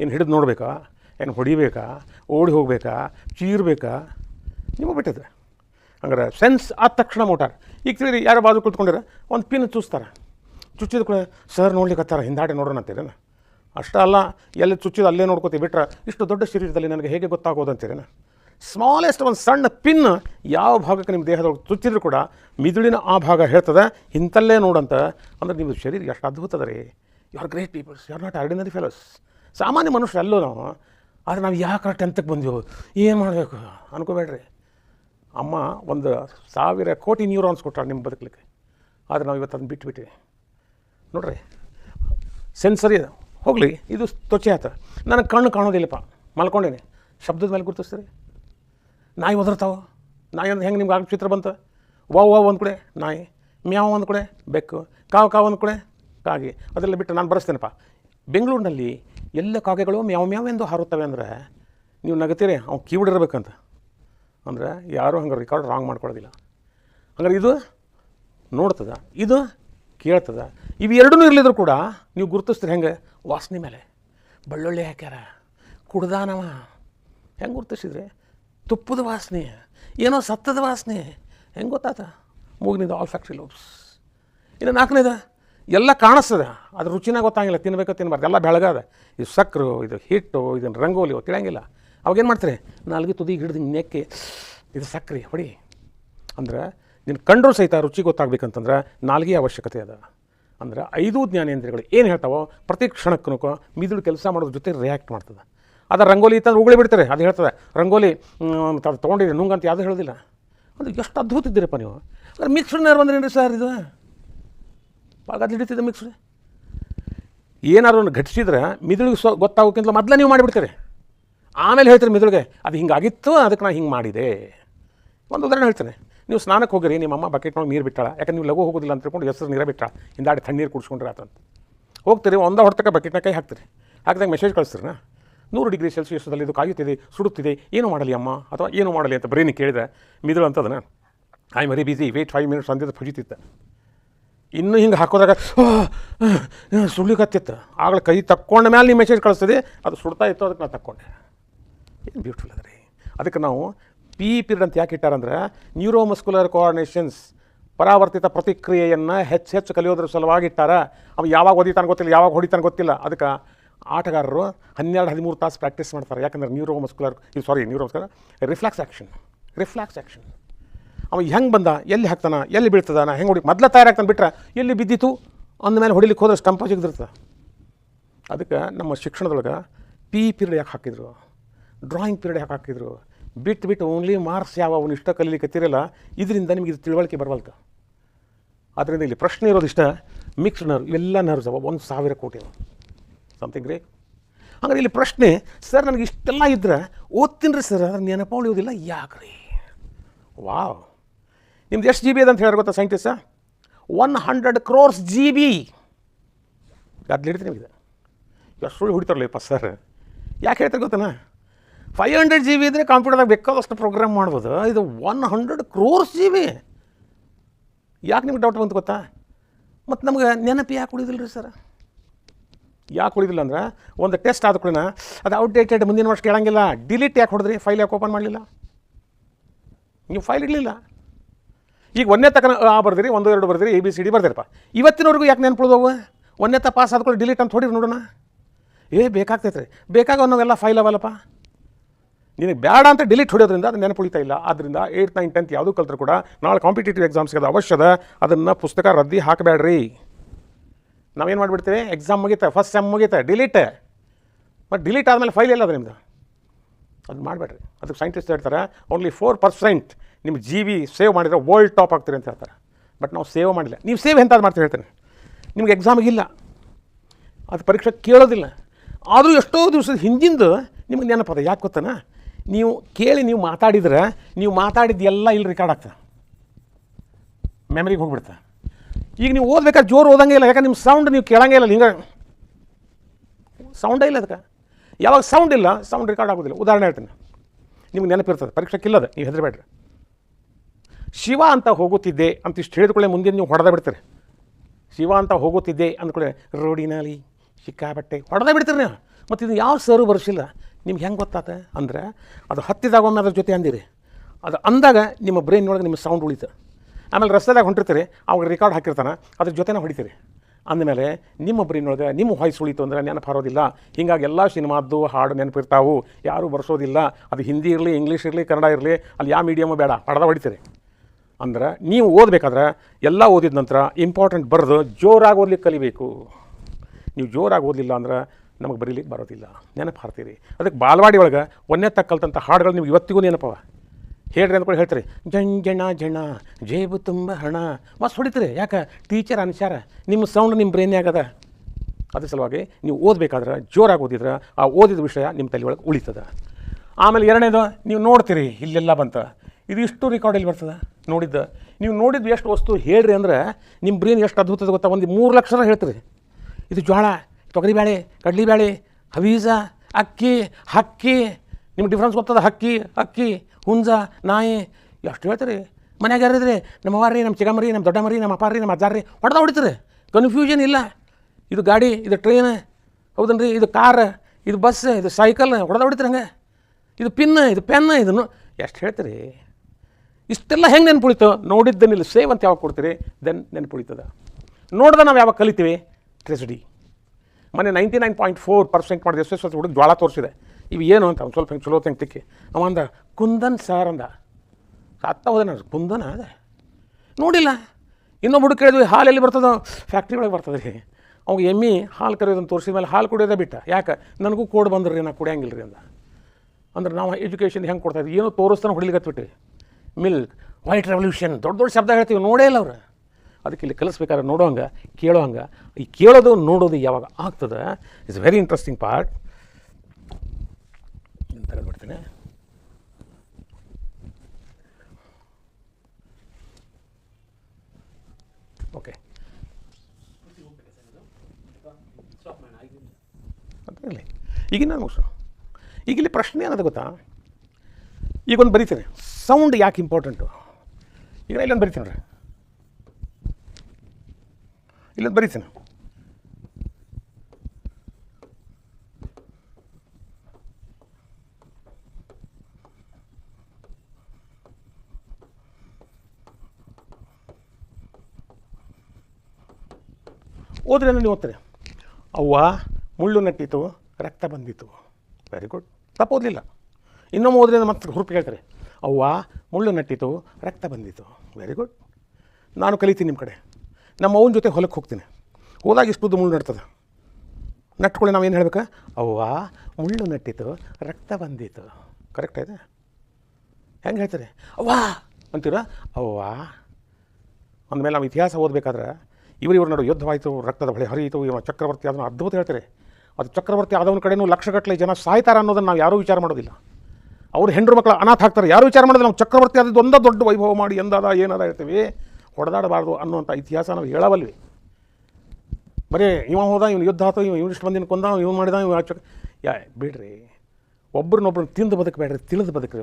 ಏನು ಹಿಡಿದು ನೋಡಬೇಕಾ? ಏನು ಹೊಡಿಬೇಕಾ, ಓಡಿ ಹೋಗಬೇಕಾ, ಚೀರ್ಬೇಕಾ? ನಿಮಗೆ ಬಿಟ್ಟಿದ್ರೆ ಹಂಗಾರೆ ಸೆನ್ಸ್ ಆದ ತಕ್ಷಣ ಮೋಟಾರ್. ಈಗ ತಿಳಿರಿ ಯಾರೋ ಬಾಜು ಕುತ್ಕೊಂಡಿರ ಒಂದು ಪಿನ್ ಚುಚ್ತಾರೆ ಚುಚ್ಚಿದ ಕೂಡ ಸರ್, ನೋಡ್ಲಿಕ್ಕೆ ಹಿಂದಾಡಿ ನೋಡೋಣ ಅಂತೀರೇನ? ಅಷ್ಟೇ ಅಲ್ಲ, ಎಲ್ಲಿ ಚುಚ್ಚಿದ ಅಲ್ಲೇ ನೋಡ್ಕೋತೀವಿ. ಬಿಟ್ರೆ ಇಷ್ಟು ದೊಡ್ಡ ಶರೀರದಲ್ಲಿ ನನಗೆ ಹೇಗೆ ಗೊತ್ತಾಗೋದು ಅಂತೀರೇನ? ಸ್ಮಾಲೆಸ್ಟ್ ಒಂದು ಸಣ್ಣ ಪಿನ್ ಯಾವ ಭಾಗಕ್ಕೆ ನಿಮ್ಮ ದೇಹದೊಳಗೆ ಚುಚ್ಚಿದ್ರು ಕೂಡ ಮಿದುಳಿನ ಆ ಭಾಗ ಹೇಳ್ತದೆ. ಇಂಥಲ್ಲೇ ನೋಡಂತ, ಅಂದ್ರೆ ನಿಮ್ಮ ಶರೀರ ಎಷ್ಟು ಅದ್ಭುತ ಅದ ರೀ. You are great peoples you are not ordinary fellows ಸಾಮಾನ್ಯ ಮನುಷ್ಯರೆಲ್ಲೂ ನಾವು ಆದರೆ ನಾವು ಯಾಕೆ ಟೆಂತಕ್ಕೆ ಬಂದೆವು? ಏನು ಮಾಡಬೇಕು? ಅನ್ಕೋಬೇಡ್ರಿ. ಅಮ್ಮ ಒಂದು ಸಾವಿರ ಕೋಟಿ ನ್ಯೂರಾನ್ಸ್ ಕೊಟ್ಟಾರೆ ನಿಮ್ಮ ಬದುಕಲಿಕ್ಕೆ. ಆದರೆ ನಾವು ಇವತ್ತು ಅದನ್ನು ಬಿಟ್ಬಿಟ್ಟಿವಿ ನೋಡ್ರಿ ಸೆನ್ಸರಿ ಹೋಗಲಿ, ಇದು ತ್ವಚೆ ಆಯ್ತು. ನನಗೆ ಕಣ್ಣು ಕಾಣೋದಿಲ್ಲಪ್ಪ. ಮಲ್ಕೊಂಡೇನೆ. ಶಬ್ದದ ಮೇಲೆ ಗುರುತಿಸ್ತೀರಿ? ನಾಯಿ ಒದರ್ತಾವ? ನಾಯಿ ಅಂದ್ರೆ ಹೆಂಗೆ ನಿಮ್ಗೆ ಆಗ ಚಿತ್ರ ಬಂತು? ವಾವ್ ವಾವ್ ಒಂದು ಕಡೆ ನಾಯಿ. ಮ್ಯಾವ್ ಒಂದು ಕಡೆ ಬೆಕ್ಕು. ಕಾವು ಕಾವು ಒಂದು ಕಡೆ ಕಾಗಿ. ಅದೆಲ್ಲ ಬಿಟ್ಟು ನಾನು ಬರೆಸ್ತೇನಪ್ಪ. ಬೆಂಗಳೂರಿನಲ್ಲಿ ಎಲ್ಲ ಕಾಗೆಗಳು ಮ್ಯಾವ್ ಮ್ಯಾವ್ ಎಂದು ಹಾರುತ್ತವೆ ಅಂದರೆ ನೀವು ನಗತೀರಿ, ಅವ್ನು ಕಿವಿಡಿರ್ಬೇಕಂತ ಅಂದ್ರೆ ಯಾರೂ ಹಂಗೆ ರೆಕಾರ್ಡ್ ರಾಂಗ್ ಮಾಡ್ಕೊಳ್ಳೋದಿಲ್ಲ ಹಂಗಾರೆ ಇದು ನೋಡ್ತದ, ಇದು ಕೇಳ್ತದೆ, ಇವು ಎರಡೂ ಇರಲಿದ್ರು ಕೂಡ ನೀವು ಗುರುತಿಸ್ತೀರಿ ಹೆಂಗೆ? ವಾಸನೆ ಮೇಲೆ. ಬೆಳ್ಳುಳ್ಳಿ ಹಾಕ್ಯಾರ, ಕುಡ್ದಾನವ. ಹೆಂಗೆ ಗುರುತಿಸಿದ್ರಿ? ತುಪ್ಪದ ವಾಸನೆ, ಏನೋ ಸತ್ತದ ವಾಸನೆ. ಹೆಂಗೆ ಗೊತ್ತಾತ? ಮೂಗಿನಿಂದ ಆಲ್ ಫ್ಯಾಕ್ಟ್ರಿ ಲೋಬ್ಸ್ ಇನ್ನು ನಾಲ್ಕನೇದು? ಎಲ್ಲ ಕಾಣಿಸ್ತದೆ. ಅದು ರುಚಿನ ಗೊತ್ತಾಗಿಲ್ಲ. ತಿನ್ನಬೇಕು ತಿನ್ಬಾರ್ದು. ಎಲ್ಲ ಬೆಳಗಾದ. ಇದು ಸಕ್ಕರೆ ಇದು ಹಿಟ್ಟು ಇದನ್ನು ರಂಗೋಲಿ ತಿಳಿಯಂಗಿಲ್ಲ. ಅವಾಗ ಏನು ಮಾಡ್ತಾರೆ? ನಾಲ್ಗೆ ತುದಿ ಹಿಡಿದು ನೆಕ್ಕೆ, ಇದು ಸಕ್ಕರೆ ಹೊಡಿ. ಅಂದ್ರೆ ನಿನ್ನ ಕಂಡ್ರೂ ಸಹಿತ ರುಚಿ ಗೊತ್ತಾಗಬೇಕಂತಂದ್ರೆ ನಾಲ್ಗೆ ಅವಶ್ಯಕತೆ ಅದ. ಅಂದ್ರೆ ಐದು ಜ್ಞಾನೇಂದ್ರಿಯಗಳು ಏನು ಹೇಳ್ತಾವೋ ಪ್ರತಿ ಕ್ಷಣಕ್ಕೂ ಮಿದುಳು ಕೆಲಸ ಮಾಡೋದ್ರ ಜೊತೆ ರಿಯಾಕ್ಟ್ ಮಾಡ್ತದೆ. ಅದು ರಂಗೋಲಿ ಇತ್ತಂದ್ರೆ ಉಗುಳಿ ಬಿಡ್ತಾರೆ, ಅದು ಹೇಳ್ತದೆ. ರಂಗೋಲಿ ಅದು ತೊಗೊಂಡಿರಿ ನುಂಗಂತ ಯಾವುದು ಹೇಳೋದಿಲ್ಲ. ಅದು ಎಷ್ಟು ಅದ್ಭುತ ಇದ್ದೀರಪ್ಪ ನೀವು. ಅಂದ್ರೆ ಮಿಕ್ಸ್ಡ್ ನರ್ವ್ ಅಂದ್ರೆ ರೀ ಸರ್ ಇದು? ಭಾಳ ಹಿಡಿತಿದೆ ಮಿಕ್ಸ್ರಿ ಏನಾದ್ರು ಒಂದು ಘಟಿಸಿದ್ರೆ ಮಿದುಳಿಗೆ ಸ್ವ ಗೊತ್ತಾಗೋಕ್ಕಿಂತ ಮೊದಲೇ ನೀವು ಮಾಡಿಬಿಡ್ತೀರಿ. ಆಮೇಲೆ ಹೇಳ್ತೀರಿ ಮಿದುಳಿಗೆ, ಅದು ಹಿಂಗಾಗಿತ್ತು, ಅದಕ್ಕೆ ನಾನು ಹಿಂಗೆ ಮಾಡಿದೆ. ಒಂದು ಉದಾಹರಣೆ ಹೇಳ್ತೇನೆ. ನೀವು ಸ್ನಾನಕ್ಕೆ ಹೋಗಿರಿ, ನಿಮ್ಮ ಅಮ್ಮ ನೋಡಿ ನೀರು ಬಿಟ್ಟಾಳ. ಯಾಕಂದ್ರೆ ನೀವು ಲಘು ಹೋಗೋದಿಲ್ಲ ಅಂತ ತಿಳ್ಕೊಂಡು ಹೆಸರು ನೀರೇ ಬಿಟ್ಟಾಳ. ಹಿಂದಾಡಿ ತಣ್ಣೀರು ಕುಡಿಸ್ಕೊಂಡ್ರೆ ಆತಂತ. ಹೋಗ್ತೀರಿ, ಒಂದ ಹೊಡ್ತಕ್ಕೆ ಬಕೆಟ್ನ ಕೈ ಹಾಕ್ತೀರಿ. ಹಾಕಿದಾಗ ಮೆಸೇಜ್ ಕಳಿಸ್ತೀರಿ ನೂರು ಡಿಗ್ರಿ ಸೆಲ್ಸಿಯಸ್ದಲ್ಲಿ ಇದು ಕಾಯುತ್ತಿದೆ, ಸುಡುತ್ತಿದೆ. ಏನು ಮಾಡಲಿ ಅಮ್ಮ? ಅಥವಾ ಏನು ಮಾಡಲಿ ಅಂತ ಬರೀ ನೀವು ಕೇಳಿದೆ ಮಿದುಳು ಅಂತದನ? ಐ ಮರಿ ಬಿಸಿ ವೇಟ್ ಫೈವ್ ಮಿನಿಟ್ಸ್ ಅಂದಿದ್ದು ಫುಜಿತಿತ್ತು ಇನ್ನೂ ಹಿಂಗೆ ಹಾಕೋದಾಗ ಸುಳ್ಳಿಗತ್ತಿತ್ತು ಆಗಲೇ ಕೈ ತಕ್ಕೊಂಡ ಮೇಲೆ ನೀವು ಮೆಸೇಜ್ ಕಳಿಸ್ತದೆ. ಅದು ಸುಡ್ತಾ ಇತ್ತು, ಅದಕ್ಕೆ ನಾನು ತಕ್ಕೊಂಡೆ. ಏನು ಬ್ಯೂಟಿಫುಲ್ ಅದ ರೀ. ಅದಕ್ಕೆ ನಾವು ಪಿ ಪಿರಿಯಡ್ ಅಂತ ಯಾಕೆ ಇಟ್ಟಾರಂದ್ರೆ ನ್ಯೂರೋಮಸ್ಕುಲರ್ ಕೋಆರ್ಡಿನೇಷನ್ಸ್ ಪರಾವರ್ತಿತ ಪ್ರತಿಕ್ರಿಯೆಯನ್ನು ಹೆಚ್ಚು ಹೆಚ್ಚು ಕಲಿಯೋದ್ರ ಸಲುವಾಗಿ ಇಟ್ಟಾರ. ಅವ ಯಾವಾಗ ಓದಿತಾನೆ ಗೊತ್ತಿಲ್ಲ, ಯಾವಾಗ ಹೊಡಿತಾನೆ ಗೊತ್ತಿಲ್ಲ. ಅದಕ್ಕೆ ಆಟಗಾರರು ಹನ್ನೆರಡು, ಹದಿಮೂರು ತಾಸು ಪ್ರಾಕ್ಟೀಸ್ ಮಾಡ್ತಾರೆ. ಯಾಕಂದ್ರೆ ನ್ಯೂರೋಮಸ್ಕುಲರ್ ಸಾರಿ ನ್ಯೂರೋಮಸ್ಕುಲರ್ ರಿಫ್ಲಾಕ್ಸ್ ಆ್ಯಕ್ಷನ್ ರಿಫ್ಲಾಕ್ಸ್ ಆ್ಯಕ್ಷನ್ ಅವ ಹೆಂಗೆ ಬಂದ, ಎಲ್ಲಿ ಹಾಕ್ತಾನ, ಎಲ್ಲಿ ಬೀಳ್ತದಾನ, ಹೆಂಗೆ ಹೊಡಿ ಮೊದಲ ತಯಾರಾಗ್ತಾನೆ ಬಿಟ್ರೆ ಎಲ್ಲಿ ಬಿದ್ದಿತ್ತು? ಅಂದಮೇಲೆ ಹೊಡಿಲಿಕ್ಕೆ ಹೋದ್ರೆ ಸ್ಟಂಪ ಜಿಗಿದಿರ್ತದೆ. ಅದಕ್ಕೆ ನಮ್ಮ ಶಿಕ್ಷಣದೊಳಗೆ ಪಿ ಪಿರಿಯಡ್ ಯಾಕೆ ಹಾಕಿದ್ರು? ಡ್ರಾಯಿಂಗ್ ಪಿರಿಯಡ್ ಯಾಕೆ ಹಾಕಿದ್ರು? ಬಿಟ್ಟು ಬಿಟ್ಟು ಓನ್ಲಿ ಮಾರ್ಕ್ಸ್ ಯಾವ ಅವನು ಇಷ್ಟ ಕಲೀಲಿಕ್ಕತ್ತಿರಲ್ಲ ಇದರಿಂದ ನಿಮಗೆ ಇದು ತಿಳುವಳಿಕೆ ಬರವಲ್ತು. ಆದ್ದರಿಂದ ಇಲ್ಲಿ ಪ್ರಶ್ನೆ ಇರೋದು ಇಷ್ಟ ಮಿಕ್ಸ್ಡ್ ನರ್ವ್ ಇವೆಲ್ಲ ನರ್ವ್ಸ್ ಅವ, ಒಂದು ಸಾವಿರ ಕೋಟಿ ಸಮಥಿಂಗ್ ರೀ ಹಾಗಾದ್ರೆ ಇಲ್ಲಿ ಪ್ರಶ್ನೆ ಸರ್ ನನಗೆ ಇಷ್ಟೆಲ್ಲ ಇದ್ರೆ, ಓದ್ತೀನಿ ರೀ ಸರ್ ಅದ್ರ ನೆನಪು ಉಳಿಯೋದಿಲ್ಲ ಯಾಕ್ರಿ? ವಾವ್ ನಿಮ್ದು ಎಷ್ಟು ಜಿ ಬಿ ಅಂತ ಹೇಳಿ ಗೊತ್ತಾ scientist one hundred crores G B ಅದು ಹಿಡಿತೀನಿ ನಿಮಗೆ ಎಷ್ಟು ಸುಳ್ಳು ಹೊಡಿತಾರಲ್ಲಪ್ಪ ಸರ್ ಯಾಕೆ ಹೇಳ್ತಾರೆ ಗೊತ್ತನಾ? ಫೈವ್ ಹಂಡ್ರೆಡ್ ಜಿ ಬಿ ಇದ್ರೆ ಕಂಪ್ಯೂಟರ್ದಾಗ ಬೇಕಾದಷ್ಟು ಪ್ರೋಗ್ರಾಮ್ ಮಾಡ್ಬೋದು. ಇದು one hundred crores G B ಯಾಕೆ ನಿಮ್ಗೆ ಡೌಟ್ ಬಂತು ಗೊತ್ತಾ? ಮತ್ತು ನಮ್ಗೆ ನೆನಪು ಯಾಕೆ ಉಳಿದಿಲ್ಲ ರೀ ಸರ್ ಯಾಕೆ ಉಳಿದಿಲ್ಲ ಅಂದ್ರೆ ಒಂದು ಟೆಸ್ಟ್ ಆದ ಕೂಡ ಅದು ಔಟ್ಡೇಟೆಡ್ ಮುಂದಿನ ವರ್ಷ ಕೇಳಂಗಿಲ್ಲ. ಡಿಲೀಟ್ ಯಾಕೆ ಹೊಡೆದ್ರಿ? ಫೈಲ್ ಯಾಕೆ ಓಪನ್ ಮಾಡಲಿಲ್ಲ? ನೀವು ಫೈಲ್ ಇಡಲಿಲ್ಲ. ಈಗ ಒಂದನೇ ತಕ್ಕ ಆ ಬರ್ದಿರಿ, ಒಂದು, ಎರಡು ಬರ್ದಿರಿ ಎ ಬಿ ಸಿ ಡಿ ಬರ್ದಿರಪ್ಪ. ಇವತ್ತಿನವರೆಗೂ ಯಾಕೆ ನೆನ್ಪುಳ್ದವು ಒಂದನೇ ತ ಪಾಸ್ ಆದ್ಕೊಳ್ಳಿ ಡಿಲೀಟ್ ಅಂತ ಹೊಡಿರಿ ನೋಡೋಣ. ಏ, ಬೇಕಾಗ್ತೈತೆ ರೀ. ಬೇಕಾಗೋ ಅನ್ನೋವೆಲ್ಲ ಫೈಲ್ ಅವಲ್ಲಪ್ಪ. ನಿನಗೆ ಬೇಡ ಅಂತ ಡಿಲೀಟ್ ಹೊಡೋದ್ರಿಂದ ಅದು ನೆನಪುಳಿತಾ ಇಲ್ಲ. ಆದ್ದರಿಂದ ಏಯ್ಟ್ ನೈನ್ ಟೆಂತ್ ಯಾವುದೂ ಕಲ್ತರು ಕೂಡ ನಾಳೆ ಕಾಂಪಿಟೇಟಿವ್ ಎಕ್ಸಾಮ್ಸ್ಗೆ ಅದು ಅವಶ್ಯದ. ಅದನ್ನು ಪುಸ್ತಕ ರದ್ದಿ ಹಾಕಬೇಡ್ರಿ ನಾವೇನು ಮಾಡಿಬಿಡ್ತೀವಿ ಎಕ್ಸಾಮ್ ಮುಗೀತಾ ಫಸ್ಟ್ ಸೆಮ್ ಮುಗೀತಾ ಡಿಲೀಟ್ ಮತ್ತು ಡಿಲೀಟ್ ಆದಮೇಲೆ ಫೈಲ್ ಇಲ್ಲ ಅದು ನಿಮ್ಮದು ಅದು ಮಾಡಬೇಡ್ರಿ. ಅದಕ್ಕೆ ಸೈಂಟಿಸ್ಟ್ ಹೇಳ್ತಾರೆ ಓನ್ಲಿ ಫೋರ್ ಪರ್ಸೆಂಟ್ ನಿಮ್ಮ ಜಿ ಸೇವ್ ಮಾಡಿದರೆ ವರ್ಲ್ಡ್ ಟಾಪ್ ಆಗ್ತೀರಿ ಅಂತ ಹೇಳ್ತಾರೆ. ಬಟ್ ನಾವು ಸೇವ್ ಮಾಡಿಲ್ಲ. ನೀವು ಸೇವ್ ಎಂಥದ್ದು ಮಾಡ್ತೀವಿ ಹೇಳ್ತೇನೆ. ನಿಮ್ಗೆ ಎಕ್ಸಾಮಿಗೆ ಇಲ್ಲ ಅದು ಪರೀಕ್ಷೆ ಕೇಳೋದಿಲ್ಲ. ಆದರೂ ಎಷ್ಟೋ ದಿವಸದ ಹಿಂದಿಂದು ನಿಮ್ಗೆ ನೆನಪದ. ಯಾಕೆ ಗೊತ್ತನ? ನೀವು ಕೇಳಿ ನೀವು ಮಾತಾಡಿದ್ರೆ ನೀವು ಮಾತಾಡಿದ್ದು ಎಲ್ಲ ಇಲ್ಲಿ ರೆಕಾರ್ಡ್ ಆಗ್ತದೆ. ಮೆಮರಿಗೆ ಹೋಗ್ಬಿಡ್ತ ಈಗ ನೀವು ಓದ್ಬೇಕಾದ್ರೆ ಜೋರು ಓದಂಗೆ ಇಲ್ಲ. ಯಾಕಂದ್ರೆ ನಿಮ್ಮ ಸೌಂಡ್ ನೀವು ಕೇಳಂಗೇ ಇಲ್ಲ ಹಿಂಗೆ ಸೌಂಡೇ ಇಲ್ಲ ಅದಕ್ಕೆ. ಯಾವಾಗ ಸೌಂಡ್ ಇಲ್ಲ ಸೌಂಡ್ ರೆಕಾರ್ಡ್ ಆಗೋದಿಲ್ಲ. ಉದಾಹರಣೆ ಹೇಳ್ತೀನಿ. ನಿಮ್ಗೆ ನೆನಪಿರ್ತದೆ. ಪರೀಕ್ಷೆ ಕಿಲ್ಲದೆ. ನೀವು ಹೆದರಬೇಡ್ರಿ. ಶಿವ ಅಂತ ಹೋಗುತ್ತಿದ್ದೆ ಅಂತ ಇಷ್ಟು ಹೇಳಿದ್ಕೊಳ್ಳೆ ಮುಂದೆ ನೀವು ಹೊಡೆದ ಬಿಡ್ತೀರಿ. ಶಿವ ಅಂತ ಹೋಗುತ್ತಿದ್ದೆ ಅಂದ್ಕೊಳ್ಳೆ ರೋಡಿನಲ್ಲಿ ಸಿಕ್ಕಾಬಟ್ಟೆ ಹೊಡೆದ ಬಿಡ್ತೀರಿ ನೀವು. ಮತ್ತು ಇದು ಯಾವ ಸರ್ ಬರ್ಸಿಲ್ಲ. ನಿಮ್ಗೆ ಹೆಂಗೆ ಗೊತ್ತಾತ? ಅಂದ್ರೆ ಅದು ಹತ್ತಿದಾಗ ಒಮ್ಮೆ ಅದ್ರ ಜೊತೆ ಅಂದಿರಿ. ಅದು ಅಂದಾಗ ನಿಮ್ಮ ಬ್ರೈನ್ ಒಳಗೆ ನಿಮ್ಮ ಸೌಂಡ್ ಉಳಿತು. ಆಮೇಲೆ ರಸ್ತೆದಾಗ ಹೊಂಟಿರ್ತೀರಿ, ಅವಾಗ ರೆಕಾರ್ಡ್ ಹಾಕಿರ್ತಾನೆ, ಅದ್ರ ಜೊತೆನೇ ಹೊಡಿತೀರಿ. ಅಂದಮೇಲೆ ನಿಮ್ಮ ಬ್ರೈನ್ ಒಳಗೆ ನಿಮ್ಮ ವಾಯ್ಸ್ ಉಳಿತು ಅಂದರೆ ನೆನಪು ಹಾರೋದಿಲ್ಲ ಹೀಗಾಗಿ ಎಲ್ಲ ಸಿನಿಮಾದ್ದು ಹಾಡು ನೆನಪಿರ್ತಾವು. ಯಾರೂ ಬರ್ಸೋದಿಲ್ಲ. ಅದು ಹಿಂದಿ ಇರಲಿ ಇಂಗ್ಲೀಷ್ ಇರಲಿ, ಕನ್ನಡ ಇರಲಿ, ಅಲ್ಲಿ ಯಾವ ಮೀಡಿಯಮು ಬೇಡ. ಪಡೆದ ಹೊಡಿತೀರಿ. ಅಂದ್ರೆ ನೀವು ಓದಬೇಕಾದ್ರೆ ಎಲ್ಲ ಓದಿದ ನಂತರ ಇಂಪಾರ್ಟೆಂಟ್ ಬರೆದು ಜೋರಾಗಿ ಓದ್ಲಿಕ್ಕೆ ಕಲಿಬೇಕು. ನೀವು ಜೋರಾಗಿ ಓದಲಿಲ್ಲ ಅಂದ್ರೆ ನಮಗೆ ಬರೀಲಿಕ್ಕೆ ಬರೋದಿಲ್ಲ. ನೆನಪು ಹಾರ್ತೀರಿ. ಅದಕ್ಕೆ ಬಾಲವಾಡಿ ಒಳಗೆ ಒಂದೇ ತಕ್ಕಲ್ತಂಥ ಹಾಡುಗಳು ನೀವು ಇವತ್ತಿಗೂ ನೆನಪವ. ಹೇಳ್ರಿ ಅಂದ್ಕೊಂಡು ಹೇಳ್ತೀರಿ. ಜಣ್ ಜಣ ಜಣ ಜೇಬು ತುಂಬ ಹಣ. ಮಸ್ತ್ ಹೊಡಿತೀರಿ. ಯಾಕೆ? ಟೀಚರ್ ಅನುಸಾರ ನಿಮ್ಮ ಸೌಂಡ್ ನಿಮ್ಮ ಬ್ರೇನೇ ಆಗದ ಅದ್ರ ಸಲುವಾಗಿ ನೀವು ಓದಬೇಕಾದ್ರೆ ಜೋರಾಗಿ ಓದಿದ್ರೆ ಆ ಓದಿದ ವಿಷಯ ನಿಮ್ಮ ತಲೆ ಒಳಗೆ ಉಳಿತದ. ಆಮೇಲೆ ಎರಡನೇದು, ನೀವು ನೋಡ್ತೀರಿ ಇಲ್ಲೆಲ್ಲ ಬಂತ. ಇದು ಇಷ್ಟು ರೆಕಾರ್ಡ್ ಎಲ್ಲಿ ಬರ್ತದೆ? ನೋಡಿದ್ದು. ನೀವು ನೋಡಿದ್ದು ಎಷ್ಟು ವಸ್ತು ಹೇಳ್ರಿ ಅಂದ್ರೆ ನಿಮ್ಮ ಬ್ರೇನ್ ಎಷ್ಟು ಅದ್ಭುತ ಗೊತ್ತಾ? ಒಂದು ಮೂರು ಲಕ್ಷ ಹೇಳ್ತೀರಿ. ಇದು ಜೋಳ ತೊಗರಿಬೇಳೆ ಕಡಲೆಬೇಳೆ ಹವೀಜ, ಅಕ್ಕಿ, ಹಕ್ಕಿ. ನಿಮ್ಗೆ ಡಿಫ್ರೆನ್ಸ್ ಗೊತ್ತದ? ಹಕ್ಕಿ, ಅಕ್ಕಿ, ಹುಂಜ, ನಾಯಿ. ಎಷ್ಟು ಹೇಳ್ತೀರಿ? ಮನ್ಯಾಗ ಯಾರಿದ್ರಿ ನಮ್ಮ ರೀ ನಮ್ಮ ಚಿಗಮರಿ, ನಮ್ಮ ದೊಡ್ಡಮರಿ, ನಮ್ಮ ಅಪ್ಪಾರಿ, ನಮ್ಮ ಅಜ್ಜಾರ್ರಿ ಹೊಡೆದ ಹೊಡಿತೀರಿ. ಕನ್ಫ್ಯೂಷನ್ ಇಲ್ಲ. ಇದು ಗಾಡಿ, ಇದು ಟ್ರೈನ್ ಹೌದನ್ರಿ? ಇದು ಕಾರ್ ಇದು ಬಸ್ ಇದು ಸೈಕಲ್ ಹೊಡೆದ ಹೊಡಿತೀರಿ ಹಂಗೆ. ಇದು ಪಿನ್ ಇದು ಪೆನ್ ಇದನ್ನು ಎಷ್ಟು ಹೇಳ್ತೀರಿ? ಇಷ್ಟೆಲ್ಲ ಹೆಂಗೆ ನೆನ್ಪುಳಿತು ನೋಡಿದ್ದನ್ನಿಲ್ಲ ಸೇವ್ ಅಂತ ಯಾವಾಗ ಕೊಡ್ತೀರಿ? ದೆನ್ ನೆನ್ಪುಳಿತದ. ನೋಡ್ದೆ ನಾವು ಯಾವಾಗ ಕಲಿತೀವಿ? ಟ್ರೆಸಿಡಿ ಮೊನ್ನೆ ninety nine point four percent ಮಾಡಿದ ಎಸ್ ಎಸ್ ಹುಡುಗ ಜ್ವಾಳ ತೋರಿಸಿದೆ. ಇವು ಏನು ಅಂತ ಒಂದು ಸ್ವಲ್ಪ ಹೆಂಗೆ ಚಲೋ ತಂಗೆ ತಿಕ್ಕಿ. ಅವ ಅಂದ, ಕುಂದನ್ ಸರ್ ಅಂದ. ಸತ್ತ ಹೋದ ಕುಂದನ ಅದೇ? ನೋಡಿಲ್ಲ. ಇನ್ನೊಬ್ಬ ಹುಡುಗ ಕೇಳಿದ್ವಿ, ಹಾಲು ಎಲ್ಲಿ ಬರ್ತದ? ಫ್ಯಾಕ್ಟ್ರಿ ಒಳಗೆ ಬರ್ತದೆ ರೀ. ಅವ್ಗೆ ಎಮ್ಮಿ, ಹಾಲು ಕರೆಯೋದನ್ನು ತೋರಿಸಿದ ಮೇಲೆ ಹಾಲು ಕುಡಿಯೋದೇ ಬಿಟ್ಟ. ಯಾಕೆ? ನನಗೂ ಕೋಡ್ ಬಂದ್ರಿ ನಾನು ಕುಡಿಯಂಗಿಲ್ಲ ರೀ ಅಂದ. ಅಂದ್ರೆ ನಾವು ಎಜುಕೇಷನ್ ಹೆಂಗೆ ಕೊಡ್ತಾ ಇದ್ವಿ? ಏನೋ ತೋರಿಸ್ತಾನೆ ಹೊಡಿಲಿಕತ್ಬಿಟ್ಟು ಮಿಲ್ಕ್ ವೈಟ್ ರೆವಲ್ಯೂಷನ್, ದೊಡ್ಡ ದೊಡ್ಡ ಶಬ್ದ ಹೇಳ್ತೀವಿ, ನೋಡೇ ಇಲ್ಲ ಅವ್ರು. ಅದಕ್ಕೆ ಇಲ್ಲಿ ಕಲಿಸ್ಬೇಕಾದ್ರೆ ಕೇಳೋ ಹಂಗ. ಈ ಕೇಳೋದು, ನೋಡೋದು ಯಾವಾಗ ಆಗ್ತದೆ ಇಟ್ಸ್ ವೆರಿ ಇಂಟ್ರೆಸ್ಟಿಂಗ್ ಪಾರ್ಟ್ ಬಿಡ್ತೀನಿ. ಓಕೆ. ಈಗಿನ ಈಗಿಲ್ಲಿ ಈಗ ಇಲ್ಲಿ ಪ್ರಶ್ನೆ ಏನದು ಗೊತ್ತಾ? ಈಗ ಒಂದು ಬರಿತೇನೆ. ಸೌಂಡ್ ಯಾಕೆ ಇಂಪಾರ್ಟೆಂಟು ಈಗ ಇಲ್ಲೊಂದು ಬರಿತೀನಿ ನೋಡ್ರಿ. ಇಲ್ಲೊಂದು ಬರಿತೀನಿ. ಓದ್ರಿ ನೀವು ಓದ್ತಾರೆ ಅವ್ವ, ಮುಳ್ಳು ನಟ್ಟಿತು ರಕ್ತ ಬಂದಿತ್ತು. ವೆರಿ ಗುಡ್ ತಪ್ಪು ಓದಲಿಲ್ಲ. ಇನ್ನೊಮ್ಮೆ ಓದ್ರಿ ಅಂದ್ರೆ ಮತ್ತೆ ಹುರುಪು ಹೇಳ್ತಾರೆ ಅವ್ವ, ಮುಳ್ಳು ನಟ್ಟಿತು, ರಕ್ತ ಬಂದಿತು. ವೆರಿ ಗುಡ್ ನಾನು ಕಲಿತೀನಿ ನಿಮ್ಮ ಕಡೆ. ನಮ್ಮ ಅವನ ಜೊತೆ ಹೊಲಕ್ಕೆ ಹೋಗ್ತೀನಿ. ಹೋದಾಗ ಇಷ್ಟುದ್ದು ಮುಳ್ಳು ನಡ್ತದೆ. ನಟ್ಕೊಳ್ಳಿ ಏನು ಹೇಳ್ಬೇಕು? ಅವ್ವ, ಮುಳ್ಳು ನಟ್ಟಿತು, ರಕ್ತ ಬಂದಿತ್ತು ಕರೆಕ್ಟ್ ಇದೆ? ಹೆಂಗೆ ಹೇಳ್ತಾರೆ? ಅವ್ವ ಅಂತೀರ? ಅವ್ವ. ಅಂದಮೇಲೆ ನಾವು ಇತಿಹಾಸ ಓದಬೇಕಾದ್ರೆ ಇವರು ಇವ್ರ ನಡುವೆ ಯುದ್ಧವಾಯಿತು ರಕ್ತದ ಬಳಿ ಹರಿಯಿತು ಇವ ಚಕ್ರವರ್ತಿ ಅದನ್ನು ಅದ್ಭುತ ಹೇಳ್ತಾರೆ. ಅದು ಚಕ್ರವರ್ತಿ ಆದವನ ಕಡೆನೂ ಲಕ್ಷಗಟ್ಟಲೆ ಜನ ಸಾಯ್ತಾರೆ ಅನ್ನೋದನ್ನು ನಾವು ಯಾರೂ ವಿಚಾರ ಮಾಡೋದಿಲ್ಲ. ಅವ್ರು ಹೆಣ್ಣು ಮಕ್ಕಳು ಅನಾಥ ಆಗ್ತಾರೆ. ಯಾರು ವಿಚಾರ ಮಾಡಿದ್ರೆ ನಾವು ಚಕ್ರವರ್ತಿ ಆದದ್ದು ಒಂದೇ ದೊಡ್ಡ ವೈಭವ ಮಾಡಿ ಎಂದಾದ, ಏನಾದ ಹೇಳ್ತೀವಿ. ಹೊಡೆದಾಡಬಾರ್ದು ಅನ್ನುವಂಥ ಇತಿಹಾಸ ನಾವು ಹೇಳವಲ್ವಿ ಬರೀ ಇವ ಹೋದ, ಇವನು ಯುದ್ಧ ಇವ ಇವ್ ಇಷ್ಟು ಮಂದಿನ ಕೊಂದ ಇವ್ ಮಾಡಿದ ಇವ್ ಚಕ್ ಯಾ, ಬಿಡ್ರಿ. ಒಬ್ರನ್ನೊಬ್ರು ತಿಂದು ಬದುಕಬೇಡ್ರಿ ತಿಳಿದು ಬದುಕ್ರಿ.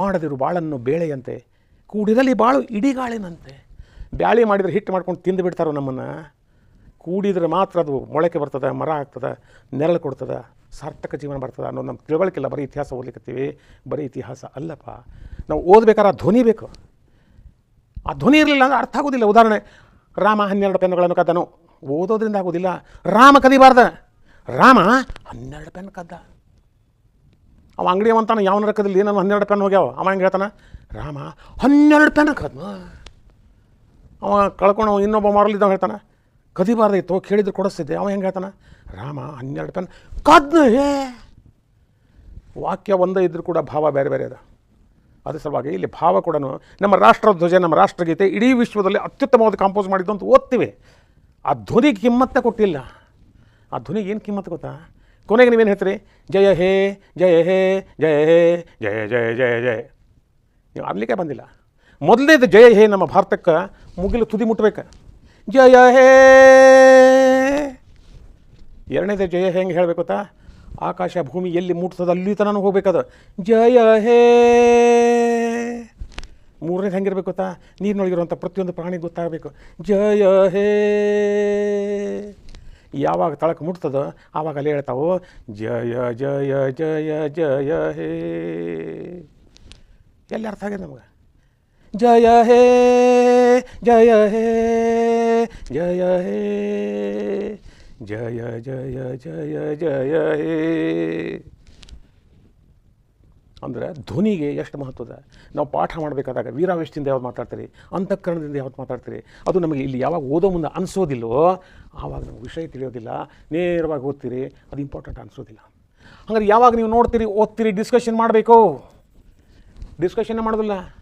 ಮಾಡದಿರು ಬಾಳನ್ನು ಬೇಳೆಯಂತೆ, ಕೂಡಿರಲಿ ಬಾಳು ಇಡಿಗಾಳಿನಂತೆ. ಬ್ಯಾಳಿ ಮಾಡಿದರೆ ಹಿಟ್ಟು ಮಾಡ್ಕೊಂಡು ತಿಂದು ಬಿಡ್ತಾರೋ ನಮ್ಮನ್ನು? ಕೂಡಿದ್ರೆ ಮಾತ್ರ ಅದು ಮೊಳಕೆ ಬರ್ತದೆ, ಮರ ಆಗ್ತದೆ, ನೆರಳು ಕೊಡ್ತದೆ. ಸಾರ್ಥಕ ಜೀವನ ಬರ್ತದೆ ಅನ್ನೋದು ನಮ್ಮ ತಿಳುವಳಿಕಿಲ್ಲ ಬರೀ ಇತಿಹಾಸ ಓದ್ಲಿಕ್ಕತ್ತೀವಿ ಬರೀ ಇತಿಹಾಸ ಅಲ್ಲಪ್ಪ. ನಾವು ಓದಬೇಕಾದ್ರೆ ಆ ಧ್ವನಿ ಬೇಕು. ಆ ಧ್ವನಿ ಇರಲಿಲ್ಲ ಅಂದ್ರೆ ಅರ್ಥ ಆಗೋದಿಲ್ಲ. ಉದಾಹರಣೆ, ರಾಮ ಹನ್ನೆರಡು ಪೆನ್ನುಗಳನ್ನು ಕದ್ದನು. ಓದೋದ್ರಿಂದ ಆಗೋದಿಲ್ಲ. ರಾಮ ಕದಿಬಾರ್ದ. ರಾಮ ಹನ್ನೆರಡು ಪೆನ್ ಕದ್ದ. ಅವ ಅಂಗಡಿ ಅಂತಾನ ಯಾವನ ಕದಿಲ್ಲ ನಾನು ಹನ್ನೆರಡು ಪೆನ್ ಹೋಗ್ಯಾವ. ಅವ ಹೆಂಗೆ ಹೇಳ್ತಾನೆ? ರಾಮ ಹನ್ನೆರಡು ಪೆನ್ ಕದ್ಮ ಅವ ಕಳ್ಕೊಂಡು ಇನ್ನೊಬ್ಬ ಮಾರಲಿದ್ದವ ಹೇಳ್ತಾನೆ. ಕದಿಬಾರ್ದಿತ್ತು ಕೇಳಿದ್ರು ಕೊಡಿಸ್ತಿದ್ದೆ. ಅವ ಹೆಂಗೆ ಹೇಳ್ತಾನೆ? ರಾಮ, ಹನ್ನೆರಡು ಪೆನ್. ಕದ್ನ ಹೇ! ವಾಕ್ಯ ಒಂದೇ ಇದ್ರೂ ಕೂಡ ಭಾವ ಬೇರೆ ಬೇರೆ ಅದ. ಅದ್ರ ಸಲುವಾಗಿ ಇಲ್ಲಿ ಭಾವ ಕೂಡ ನಮ್ಮ ರಾಷ್ಟ್ರಧ್ವಜ, ನಮ್ಮ ರಾಷ್ಟ್ರಗೀತೆ ಇಡೀ ವಿಶ್ವದಲ್ಲಿ ಅತ್ಯುತ್ತಮವಾದ ಕಾಂಪೋಸ್ ಮಾಡಿದ್ದು ಅಂತ ಓದ್ತೀವಿ. ಆ ಧ್ವನಿಗೆ ಕಿಮ್ಮತ್ತೆ ಕೊಟ್ಟಿಲ್ಲ. ಆ ಧ್ವನಿಗೆ ಏನು ಕಿಮ್ಮತ್ತು ಗೊತ್ತಾ? ಕೊನೆಗೆ ನೀವೇನು ಹೇಳ್ತೀರಿ? ಜಯ ಹೇ ಜಯ ಹೇ ಜಯ ಹೇ, ಜಯ ಜಯ ಜಯ ಜಯ. ನೀವು ಆಗಲಿಕ್ಕೆ ಬಂದಿಲ್ಲ. ಮೊದಲನೇದು ಜಯ ಹೇ ನಮ್ಮ ಭಾರತಕ್ಕೆ ಮುಗಿಲು ತುದಿ ಮುಟ್ಬೇಕು. ಜಯ ಹೇ. ಎರಡನೇದು ಜಯ ಹೆಂಗೆ ಹೇಳಬೇಕು ಗೊತ್ತಾ? ಆಕಾಶ ಭೂಮಿ ಎಲ್ಲಿ ಮುಟ್ತದ ಅಲ್ಲಿ ತನಕ ಹೋಗ್ಬೇಕದು. ಜಯ ಹೇ. ಮೂರನೇದು ಹೆಂಗಿರ್ಬೇಕು ಗೊತ್ತಾ? ನೀರಿನೊಳಗಿರುವಂಥ ಪ್ರತಿಯೊಂದು ಪ್ರಾಣಿ ಗೊತ್ತಾಗಬೇಕು. ಜಯ ಹೇ. ಯಾವಾಗ ತಳಕ್ಕೆ ಮುಟ್ತದೋ ಆವಾಗ ಅಲ್ಲಿ ಹೇಳ್ತಾವು, ಜಯ ಜಯ ಜಯ ಜಯ ಹೇ. ಎಲ್ಲಿ ಅರ್ಥ ಆಗಿದೆ ನಮಗೆ? ಜಯ ಹೇ ಜಯ ಹೇ ಜಯ ಹೇ, ಜಯ ಜಯ ಜಯ ಜಯ ಹೇ. ಅಂದರೆ ಧ್ವನಿಗೆ ಎಷ್ಟು ಮಹತ್ವದ? ನಾವು ಪಾಠ ಮಾಡಬೇಕಾದಾಗ ವೀರಾವೇಶದಿಂದ ಯಾವ್ದು ಮಾತಾಡ್ತೀರಿ? ಅಂತಃಕರಣದಿಂದ ಯಾವ್ದು ಮಾತಾಡ್ತೀರಿ? ಅದು ನಮಗೆ ಇಲ್ಲಿ ಯಾವಾಗ ಓದೋ ಮುಂದೆ ಅನಿಸೋದಿಲ್ಲವೋ ಆವಾಗ ನಮ್ಗೆ ವಿಷಯ ತಿಳಿಯೋದಿಲ್ಲ. ನೇರವಾಗಿ ಓದ್ತೀರಿ, ಅದು ಇಂಪಾರ್ಟೆಂಟ್ ಅನಿಸೋದಿಲ್ಲ. ಹಂಗಾರೆ ಯಾವಾಗ ನೀವು ನೋಡ್ತೀರಿ, ಓದ್ತೀರಿ ಡಿಸ್ಕಷನ್ ಮಾಡಬೇಕು? ಡಿಸ್ಕಷನ್ ಮಾಡೋದಿಲ್ಲ?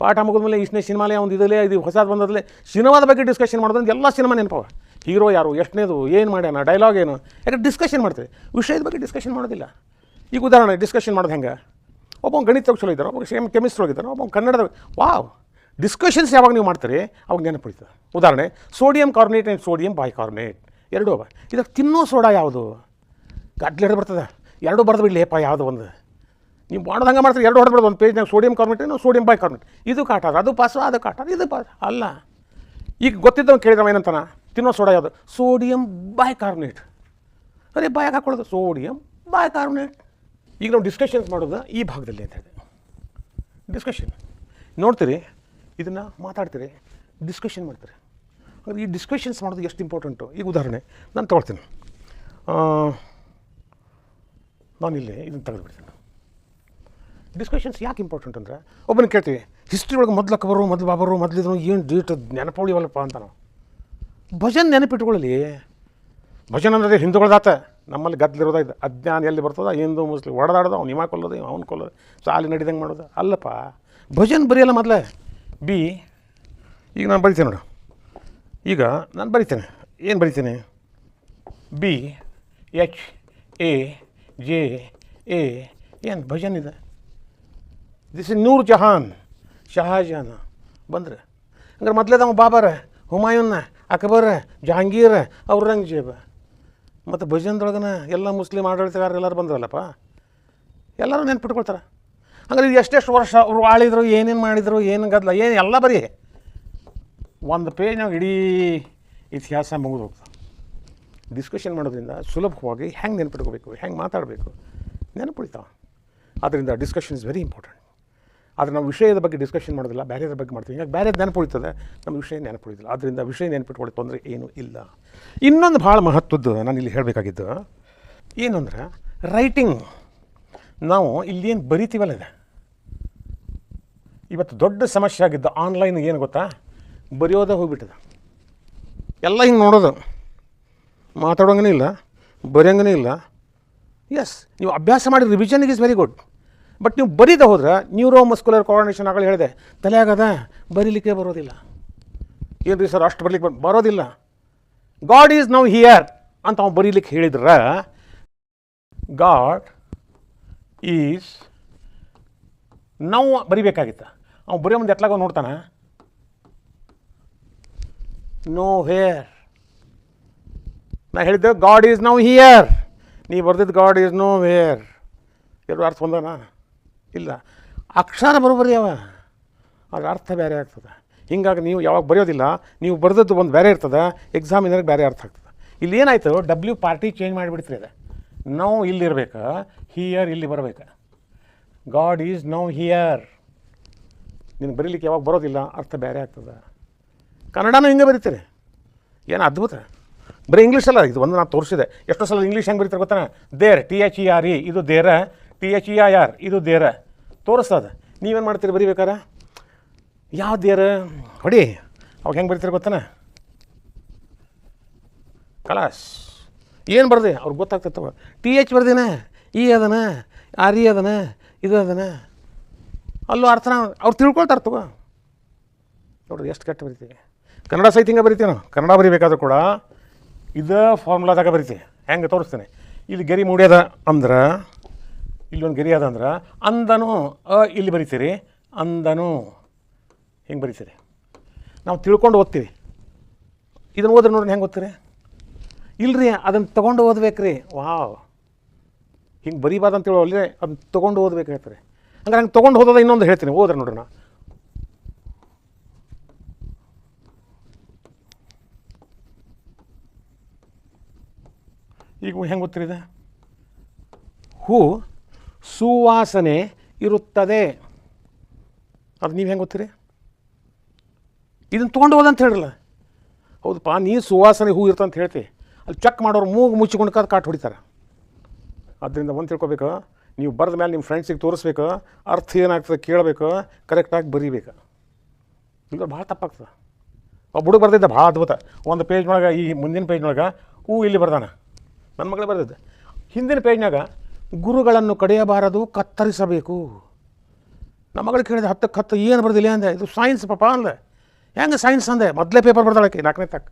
ಪಾಠ ಮುಗಿದ್ಮೇಲೆ ಇಷ್ಟನೇ ಸಿನಿಮಾಲೇ ಒಂದು ಇದಲ್ಲೇ ಇದು ಹೊಸದು ಬಂದದಲ್ಲೇ ಸಿನಿಮಾದ ಬಗ್ಗೆ ಡಿಸ್ಕಷನ್ ಮಾಡೋದಂದ್ರೆ ಎಲ್ಲ ಸಿನಿಮಾ ನೆನಪವ. ಹೀರೋ ಯಾರು, ಎಷ್ಟನೇದು, ಏನು ಮಾಡ್ಯಾನ ಡೈಲಾಗ್ ಏನು? ಯಾಕಂದ್ರೆ ಡಿಸ್ಕಷನ್ ಮಾಡ್ತೀವಿ ವಿಷಯದ ಬಗ್ಗೆ ಡಿಸ್ಕಷನ್ ಮಾಡೋದಿಲ್ಲ. ಈಗ ಉದಾಹರಣೆ ಡಿಸ್ಕಷನ್ ಮಾಡೋದು ಹೆಂಗೆ? ಒಬ್ಬ ಗಣಿತ ಚಲೋ ಇದ್ದಾರೆ ಒಬ್ಬ ಸೇಮ್ ಕೆಮಿಸ್ಟ್ರಿ ಹೋಗಿದ್ದಾರೆ ಒಬ್ಬ ಕನ್ನಡದ ವಾವ್! ಡಿಸ್ಕಷನ್ಸ್ ಯಾವಾಗ ನೀವು ಮಾಡ್ತೀರಿ, ಅವಾಗ ನೆನಪಿಡ್ತದೆ ಉದಾಹರಣೆ sodium carbonate and sodium bicarbonate ಎರಡೂ ಅವ. ಇದಕ್ಕೆ ತಿನ್ನೋ ಸೋಡಾ ಯಾವುದು? ಗಡ್ಲೆಡ್ ಬರ್ತದೆ. ಬರ್ದು ಬರೆದು ಏಪ ಯಾವುದು ಒಂದು. ನೀವು ಮಾಡೋದು ಹಂಗೆ ಮಾಡ್ತೀರಿ, ಎರಡು ಹೊಡೆದು ಒಂದು ಪೇಜ್ನಾಗ ಸೋಡಿಯಂ ಕಾರ್ಬನೇಟ್ ನಾವು ಸೋಡಿಯಂ ಬೈಕಾರ್ಬನೇಟ್ ಇದು ಕಾಟಾರ ಅದು ಪಾಸು ಅದು ಕಾಟಾರ ಇದು ಪಾ ಅಲ್ಲ, ಈಗ ಗೊತ್ತಿದ್ದವ ಕೇಳಿದವ ಏನಂತಾನ? ತಿನ್ನೋ ಸೋಡಾ ಯಾವುದು? ಸೋಡಿಯಂ ಬೈಕಾರ್ಬನೇಟ್ ಅದೇ ಬಾಯಾಗ ಹಾಕೊಳ್ಳೋದು ಸೋಡಿಯಂ ಬೈಕಾರ್ಬನೇಟ್ ಈಗ ನಾವು ಡಿಸ್ಕಷನ್ಸ್ ಮಾಡೋದು ಈ ಭಾಗದಲ್ಲಿ ಅಂತ ಹೇಳಿ ಡಿಸ್ಕಷನ್ ನೋಡ್ತೀರಿ, ಇದನ್ನು ಮಾತಾಡ್ತೀರಿ ಡಿಸ್ಕಷನ್ ಮಾಡ್ತೀರಿ. ಹಾಗಾದ್ರೆ ಈ ಡಿಸ್ಕಷನ್ಸ್ ಮಾಡೋದು ಎಷ್ಟು ಇಂಪಾರ್ಟೆಂಟು ಈಗ ಉದಾಹರಣೆ, ನಾನು ತೊಗೊಳ್ತೀನಿ. ನಾನಿಲ್ಲಿ ಇದನ್ನು ತೆಗೆದುಬಿಡ್ತೀನಿ. ಡಿಸ್ಕಷನ್ಸ್ ಯಾಕೆ ಇಂಪಾರ್ಟೆಂಟ್ ಅಂದರೆ, ಒಬ್ಬನ ಕೇಳ್ತೀವಿ ಹಿಸ್ಟ್ರಿ ಒಳಗೆ ಮೊದಲು ಅಕ್ಬರು ಮೊದಲು ಬಾಬರು ಮೊದಲು ಇದನ್ನು ಏನು ಡೇಟ್ ನೆನಪುಳಿವಲ್ಲಪ್ಪ ಅಂತ ನಾವು ಭಜನ್ ನೆನಪಿಟ್ಕೊಳ್ಳಲಿ. ಭಜನ್ ಅಂದರೆ ಹಿಂದೂಗಳದಾತ, ನಮ್ಮಲ್ಲಿ ಗದ್ದಲಿರೋದ ಇದು, ಅಜ್ಞಾನ ಎಲ್ಲಿ ಬರ್ತದ, ಹಿಂದೂ, ಮುಸ್ಲಿಂ, ಒಡೆದಾಡೋದು, ಅವ್ನು ಹಿಮಾ ಕೊಲ್ಲೋದು ಅವ್ನು ಕೊಲ್ಲೋದು, ಸಾಲಿ ನಡಿದಂಗೆ ಮಾಡೋದು, ಅಲ್ಲಪ್ಪ. ಭಜನ್ ಬರೆಯಲ್ಲ ಮೊದಲೇ. ಬಿ, ಈಗ ನಾನು ಬರಿತೇನೆ ನೋಡು. ಈಗ ನಾನು ಬರಿತೇನೆ. ಏನು ಬರಿತೇನೆ? B, H, A, J, A, ಏನು ಭಜನ್ ಇದೆ? ದಿಸ್ ಇಸ್ ನೂರ್ ಜಹಾನ್ ಶಹಾಜಹಾನ ಬಂದ್ರೆ. ಹಂಗಾರೆ ಮೊದಲೇದವ ಬಾಬರ, ಹುಮಾಯೂನ್ನ, ಅಕ್ಬರ್, ಜಹಾಂಗೀರ್, ಔರಂಗಜೇಬ. ಮತ್ತು ಭಜನ್ದೊಳಗನ ಎಲ್ಲ ಮುಸ್ಲಿಂ ಆಡಳಿತಗಾರರು ಎಲ್ಲರೂ ಬಂದ್ರಲ್ಲಪ್ಪ? ಎಲ್ಲರೂ ನೆನ್ಪಿಟ್ಕೊಳ್ತಾರೆ. ಹಂಗಾರೆ ಇದು ಎಷ್ಟೆಷ್ಟು ವರ್ಷ ಅವರು ಆಳಿದ್ರು, ಏನೇನು ಮಾಡಿದರು, ಏನು ಗದ್ದಲ ಏನು ಎಲ್ಲ ಬರೀ ಒಂದು ಪೇಜ್ನಾಗ ಇಡೀ ಇತಿಹಾಸ ಮುಗಿದು ಹೋಗ್ತದೆ ಡಿಸ್ಕಷನ್ ಮಾಡೋದ್ರಿಂದ ಸುಲಭವಾಗಿ ಹೆಂಗೆ ನೆನ್ಪಿಟ್ಕೋಬೇಕು, ಹೆಂಗೆ ಮಾತಾಡಬೇಕು, ನೆನಪುಳಿತಾವ. ಆದ್ದರಿಂದ ಡಿಸ್ಕಷನ್ ಇಸ್ ವೆರಿ ಇಂಪಾರ್ಟೆಂಟ್ ಆದರೆ ನಾವು ವಿಷಯದ ಬಗ್ಗೆ ಡಿಸ್ಕಷನ್ ಮಾಡೋದಿಲ್ಲ, ಬೇರೆದ್ರ ಬಗ್ಗೆ ಮಾಡ್ತೀವಿ. ಹೀಗಾಗಿ ಬೇರೆ ನೆನಪುಳಿತದೆ? ನಮ್ಮ ವಿಷಯ ನೆನಪುಳಿದಿಲ್ಲ. ಆದ್ದರಿಂದ ವಿಷಯ ನೆನಪಿಟ್ಕೊಳ್ಳಿ ತೊಂದರೆ ಏನೂ ಇಲ್ಲ. ಇನ್ನೊಂದು ಭಾಳ ಮಹತ್ವದ್ದು ನಾನು ಇಲ್ಲಿ ಹೇಳಬೇಕಾಗಿದ್ದು ಏನು ಅಂದರೆ ರೈಟಿಂಗ್ ನಾವು ಇಲ್ಲೇನು ಬರಿತೀವಲ್ಲ ಇದೆ? ಇವತ್ತು ದೊಡ್ಡ ಸಮಸ್ಯೆ ಆಗಿದ್ದು ಆನ್ಲೈನ್ ಏನು ಗೊತ್ತಾ? ಬರೆಯೋದೇ ಹೋಗ್ಬಿಟ್ಟಿದೆ. ಎಲ್ಲ ಹಿಂಗೆ ನೋಡೋದು. ಮಾತಾಡೋಂಗನೇ ಇಲ್ಲ, ಬರೆಯೋಂಗನೇ ಇಲ್ಲ. ಎಸ್ ನೀವು ಅಭ್ಯಾಸ ಮಾಡಿ revision is very good but ನೀವು ಬರೀದ ಹೋದ್ರೆ ನ್ಯೂರೋ ಮಸ್ಕುಲರ್ ಕೋಆರ್ಡಿನೇಷನ್ ಆಗಲಿ ಹೇಳಿದೆ ತಲೆ ಆಗದ ಬರೀಲಿಕ್ಕೆ ಬರೋದಿಲ್ಲ. ಏನು ರೀ ಸರ್, ಅಷ್ಟು ಬರಲಿಕ್ಕೆ ಬರೋದಿಲ್ಲ. ಗಾಡ್ ಈಸ್ ನೌ ಹಿಯರ್ ಅಂತ ಅವ್ನು ಬರೀಲಿಕ್ಕೆ ಹೇಳಿದ್ರೆ ಗಾಡ್ ಈಸ್ ನಾವು ಬರಿಬೇಕಾಗಿತ್ತ. ಅವ್ನು ಬರೀ ಮುಂದೆ ಎತ್ಲಾಗ ನೋಡ್ತಾನೆ? ನೋ ಹೇರ್ ನಾ ಹೇಳಿದ್ದೆ ಗಾಡ್ ಈಸ್ ನೌ ಹಿಯರ್ ನೀ ಬರ್ದಿದ್ದು ಗಾಡ್ ಈಸ್ ನೋ ವೇರ್ ಎರಡು ಅರ್ಥ ಒಂದನಾ ಇಲ್ಲ. ಅಕ್ಷರ ಬರೋಬರಿ ಅವ. ಅದು ಅರ್ಥ ಬೇರೆ ಆಗ್ತದೆ. ಹಿಂಗಾಗಿ ನೀವು ಯಾವಾಗ ಬರೆಯೋದಿಲ್ಲ, ನೀವು ಬರೆದದ್ದು ಒಂದು ಬೇರೆ ಇರ್ತದೆ ಎಕ್ಸಾಮಿನರ್ಗೆ ಬೇರೆ ಅರ್ಥ ಆಗ್ತದೆ. ಇಲ್ಲಿ ಏನಾಯಿತು ಡಬ್ಲ್ಯೂ ಪಾರ್ಟಿ ಚೇಂಜ್ ಮಾಡಿಬಿಡ್ತೀರಿ ಅದು. ನಾವು ಇಲ್ಲಿರ್ಬೇಕು ಹಿಯರ್ ಇಲ್ಲಿ ಬರಬೇಕು. ಗಾಡ್ ಈಸ್ ನೌ ಹಿಯರ್ ನಿನಗೆ ಬರೀಲಿಕ್ಕೆ ಯಾವಾಗ ಬರೋದಿಲ್ಲ, ಅರ್ಥ ಬೇರೆ ಆಗ್ತದೆ. ಕನ್ನಡನೂ ಹಿಂಗೆ ಬರೀತೀರಿ. ಏನು ಅದ್ಭುತ. ಬರೀ ಇಂಗ್ಲೀಷಲ್ಲ ಇದು ಒಂದು ನಾನು ತೋರಿಸಿದೆ. ಎಷ್ಟೋ ಸಲ ಇಂಗ್ಲೀಷ್ ಹೆಂಗೆ ಬರೀತಾರೆ ಗೊತ್ತಾ there T H E R E ಇದು there T H E I R ಇದು ದೇರ. ತೋರಿಸ್ತದ. ನೀವೇನು ಮಾಡ್ತೀರಿ, ಬರೀಬೇಕಾರೆ? ಯಾವ ದೇರ? ಹೊಡಿ. ಅವಾಗ ಹೆಂಗೆ ಬರ್ತೀರಿ ಗೊತ್ತಾನ? ಕಲಾಸ್ ಏನು ಬರ್ದೆ? ಅವ್ರಿಗೆ ಗೊತ್ತಾಗ್ತೈತವ ಟಿ ಎಚ್ ಬರ್ದೇನ? ಇ ಅದನ? ಆರ್ ಇ ಅದನ? ಇದು ಅದನ? ಅಲ್ಲೂ ಅರ್ಥನ? ಅವ್ರು ತಿಳ್ಕೊಳ್ತಾರೆ ತಗೋ. ನೋಡ್ರಿ, ಎಷ್ಟು ಕೆಟ್ಟ ಬರಿತೀವಿ ಕನ್ನಡ ಸಹಿತ ಹಿಂಗೆ ಬರಿತೀವಿ ನಾವು? ಕನ್ನಡ ಬರಿಬೇಕಾದ್ರೂ ಕೂಡ ಇದೇ ಫಾರ್ಮುಲಾದಾಗ ಬರಿತೀವಿ ಹೆಂಗೆ ತೋರಿಸ್ತೇನೆ. ಇಲ್ಲಿ ಗೆರಿ ಮೂಡ್ಯದ ಅಂದ್ರೆ ಇಲ್ಲೊಂದು ಗೆರಿ ಅದ ಅಂದ್ರೆ, ಅಂದನು, ಅ, ಇಲ್ಲಿ ಬರಿತೀರಿ, ಅಂದನು, ಹೆಂಗೆ ಬರಿತೀರಿ? ನಾವು ತಿಳ್ಕೊಂಡು ಓದ್ತೀವಿ. ಇದನ್ನು ಓದ್ರೆ ನೋಡ್ರಿ, ಹೆಂಗೆ ಓದ್ತೀರಿ? ಇಲ್ಲರಿ ಅದನ್ನು ತೊಗೊಂಡು ಓದ್ಬೇಕ್ರಿ. ವಾವ್. ಹಿಂಗೆ ಬರೀಬಾರ್ದು ಅಂತ ಹೇಳೋಲ್ರಿ ಅದನ್ನ ತೊಗೊಂಡು ಓದ್ಬೇಕು ಹೇಳ್ತಾರೆ. ಹಂಗಾರೆ ಹಂಗೆ ತೊಗೊಂಡು ಹೋದದ ಇನ್ನೊಂದು ಹೇಳ್ತೀನಿ, ಓದ್ರೆ ನೋಡ್ರಿ ನಾ. ಈಗ ಹೆಂಗೆ ಗೊತ್ತಿರಿದೆ ಹೂ ಸುವಾಸನೆ ಇರುತ್ತದೆ. ಅದು ನೀವು ಹೆಂಗೆ ಗೊತ್ತೀರಿ? ಇದನ್ನು ತೊಗೊಂಡು ಹೋದಂತ ಹೇಳಿರಲ್ಲ. ಹೌದಪ್ಪ, ನೀ ಸುವಾಸನೆ ಹೂ ಇರ್ತಂತ ಹೇಳ್ತಿ. ಅಲ್ಲಿ ಚೆಕ್ ಮಾಡೋರು ಮೂಗು ಮುಚ್ಚಿಕೊಂಡು ಕಾದು ಕಾಟ್ ಹೊಡಿತಾರೆ. ಅದರಿಂದ ಒಂದು ತಿಳ್ಕೊಬೇಕು, ನೀವು ಬರೆದ ಮೇಲೆ ನಿಮ್ಮ ಫ್ರೆಂಡ್ಸಿಗೆ ತೋರಿಸ್ಬೇಕು, ಅರ್ಥ ಏನಾಗ್ತದೆ ಕೇಳಬೇಕು ಕರೆಕ್ಟಾಗಿ ಬರೀಬೇಕು. ಇಲ್ಲ ಭಾಳ ತಪ್ಪಾಗ್ತದೆ. ಒಬ್ಬ ಹುಡುಗ ಬರ್ದಿದ್ದ ಭಾಳ ಅದ್ಭುತ. ಒಂದು ಪೇಜ್ನೊಳಗೆ ಈ ಮುಂದಿನ ಪೇಜ್ನೊಳಗೆ ಹೂ ಇಲ್ಲಿ ಬರ್ದಾನ. ನನ್ನ ಮಗಳೇ ಬರೆದಿದ್ದೆ. ಹಿಂದಿನ ಪೇಜ್ನಾಗ ಗುರುಗಳನ್ನು ಕಡಿಯಬಾರದು, ಕತ್ತರಿಸಬೇಕು. ನಮ್ಮ ಮಗಳು ಕೇಳಿದೆ ಹತ್ತಕ್ಕೆ ಹತ್ತು ಏನು ಬರ್ದಿಲ್ಲ ಅಂದೆ, ಇದು ಸೈನ್ಸ್ ಪಾಪ ಅಂದೆ ಹೆಂಗೆ ಸೈನ್ಸ್ ಅಂದೆ? ಮೊದಲೇ ಪೇಪರ್ ಬರ್ದಾಳಕ್ಕೆ ನಾಲ್ಕನೇ ತಕ್ಕ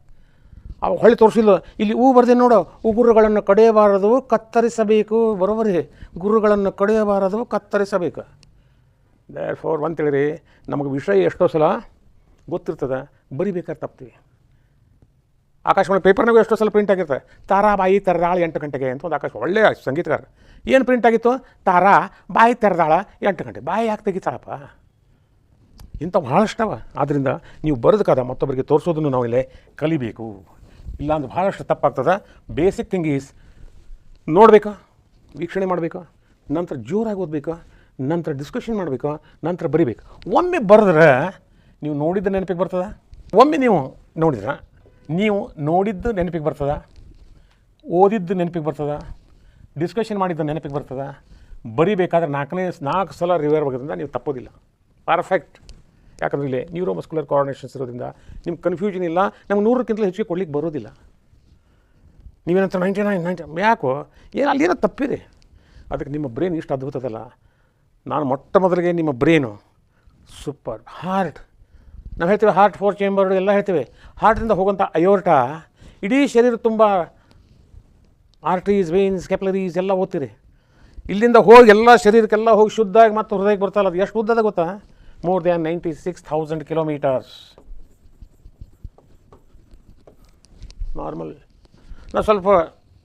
ಅವು ಹೊಳ್ಳಿ ತೋರಿಸಿಲ್ಲ ಇಲ್ಲಿ ಹೂ ಬರ್ದೆ ನೋಡು ಉಗುರುಗಳನ್ನು ಕಡೆಯಬಾರದು, ಕತ್ತರಿಸಬೇಕು. ಬರೋಬರಿ ಗುರುಗಳನ್ನು ಕಡೆಯಬಾರದು, ಕತ್ತರಿಸಬೇಕು. ದೇರ್ ಫೋರ್ ಒಂದು ತಿಳಿರಿ, ನಮಗೆ ವಿಷಯ ಎಷ್ಟೋ ಸಲ ಗೊತ್ತಿರ್ತದೆ ಬರಿಬೇಕಾದ್ರೆ ತಪ್ತೀವಿ. ಆಕಾಶವಾಣಿ ಪೇಪರ್ನಾಗೂ ಎಷ್ಟೋ ಸಲ ಪ್ರಿಂಟ್ ಆಗಿರ್ತದೆ. ತಾರಾ ಬಾಯಿ ತೆರೆದಾಳ ಎಂಟು ಗಂಟೆಗೆ ಅಂತ ಒಂದು ಆಕಾಶ ಒಳ್ಳೆಯ ಸಂಗೀತಗಾರ. ಏನು ಪ್ರಿಂಟ್ ಆಗಿತ್ತು? ತಾರಾ ಬಾಯಿ ತೆರೆದಾಳ ಎಂಟು ಗಂಟೆ. ಬಾಯಿ ಯಾಕೆ ತೆಗಿತಾಳಪ್ಪ ಇಂಥ ಭಾಳಷ್ಟವ ಆದ್ದರಿಂದ ನೀವು ಬರೆದಕ್ಕಾದ ಮತ್ತೊಬ್ಬರಿಗೆ ತೋರಿಸೋದನ್ನು ನಾವು ಇಲ್ಲೇ ಕಲಿಬೇಕು. ಇಲ್ಲಾಂದ್ರೆ ಭಾಳಷ್ಟು ತಪ್ಪಾಗ್ತದೆ. ಬೇಸಿಕ್ ಥಿಂಗ್ ಈಸ್ ನೋಡಬೇಕಾ? ವೀಕ್ಷಣೆ ಮಾಡಬೇಕು? ನಂತರ ಜೋರಾಗಿ ಓದಬೇಕು? ನಂತರ ಡಿಸ್ಕಷನ್ ಮಾಡಬೇಕು? ನಂತರ ಬರಿಬೇಕು? ಒಮ್ಮೆ ಬರೆದ್ರೆ ನೀವು ನೋಡಿದ ನೆನಪಿಗೆ ಬರ್ತದೆ? ಒಮ್ಮೆ ನೀವು ನೋಡಿದ್ರ ನೀವು ನೋಡಿದ್ದು ನೆನಪಿಗೆ ಬರ್ತದ? ಓದಿದ್ದು ನೆನಪಿಗೆ ಬರ್ತದ? ಡಿಸ್ಕಷನ್ ಮಾಡಿದ್ದು ನೆನಪಿಗೆ ಬರ್ತದ? ಬರಿಬೇಕಾದ್ರೆ ನಾಲ್ಕನೇ, ನಾಲ್ಕು ಸಲ ರಿವೈರ್ ಆಗೋದ್ರಿಂದ ನೀವು ತಪ್ಪೋದಿಲ್ಲ. ಪರ್ಫೆಕ್ಟ್ ಯಾಕಂದ್ರೆ ಇಲ್ಲಿ ನ್ಯೂರೋ ಮಸ್ಕುಲರ್ ಕೋಆರ್ಡಿನೇಷನ್ಸ್ ಇರೋದ್ರಿಂದ ನಿಮ್ಗೆ ಕನ್ಫ್ಯೂಷನ್ ಇಲ್ಲ. ನಮ್ಗೆ ನೂರಕ್ಕಿಂತಲೂ ಹೆಚ್ಚಿಗೆ ಕೊಡ್ಲಿಕ್ಕೆ ಬರೋದಿಲ್ಲ. ನೀವೇನಂತ ನೈಂಟಿ ನೈನ್ ನೈಂಟಿ ಯಾಕೋ? ಏನು ಅಲ್ಲೇನೋ ತಪ್ಪಿದೆ. ಅದಕ್ಕೆ ನಿಮ್ಮ ಬ್ರೈನ್ ಇಷ್ಟು ಅದ್ಭುತದಲ್ಲ. ನಾನು ಮೊಟ್ಟ ಮೊದಲಿಗೆ ನಿಮ್ಮ ಬ್ರೈನು ಸೂಪರ್ ಹಾರ್ಟ್ ನಾವು ಹೇಳ್ತೀವಿ ಹಾರ್ಟ್ ಫೋರ್ ಚೇಂಬರ್ ಎಲ್ಲ ಹೇಳ್ತೀವಿ. ಹಾರ್ಟಿಂದ ಹೋಗುವಂಥ ಅಯೋರ್ಟ ಇಡೀ ಶರೀರ ತುಂಬ ಆರ್ಟ್ರೀಸ್ ವೇನ್ಸ್ ಕೆಪ್ಲರೀಸ್ ಎಲ್ಲ ಓದ್ತೀರಿ. ಇಲ್ಲಿಂದ ಹೋಗಿ ಎಲ್ಲ ಶರೀರಕ್ಕೆಲ್ಲ ಹೋಗಿ ಶುದ್ಧಾಗಿ ಮತ್ತು ಹೃದಯಕ್ಕೆ ಬರ್ತಲ್ಲ ಅದು ಎಷ್ಟು ಉದ್ದದ ಗೊತ್ತಾ? More than ninety six thousand kilometres normal ನಾನು ಸ್ವಲ್ಪ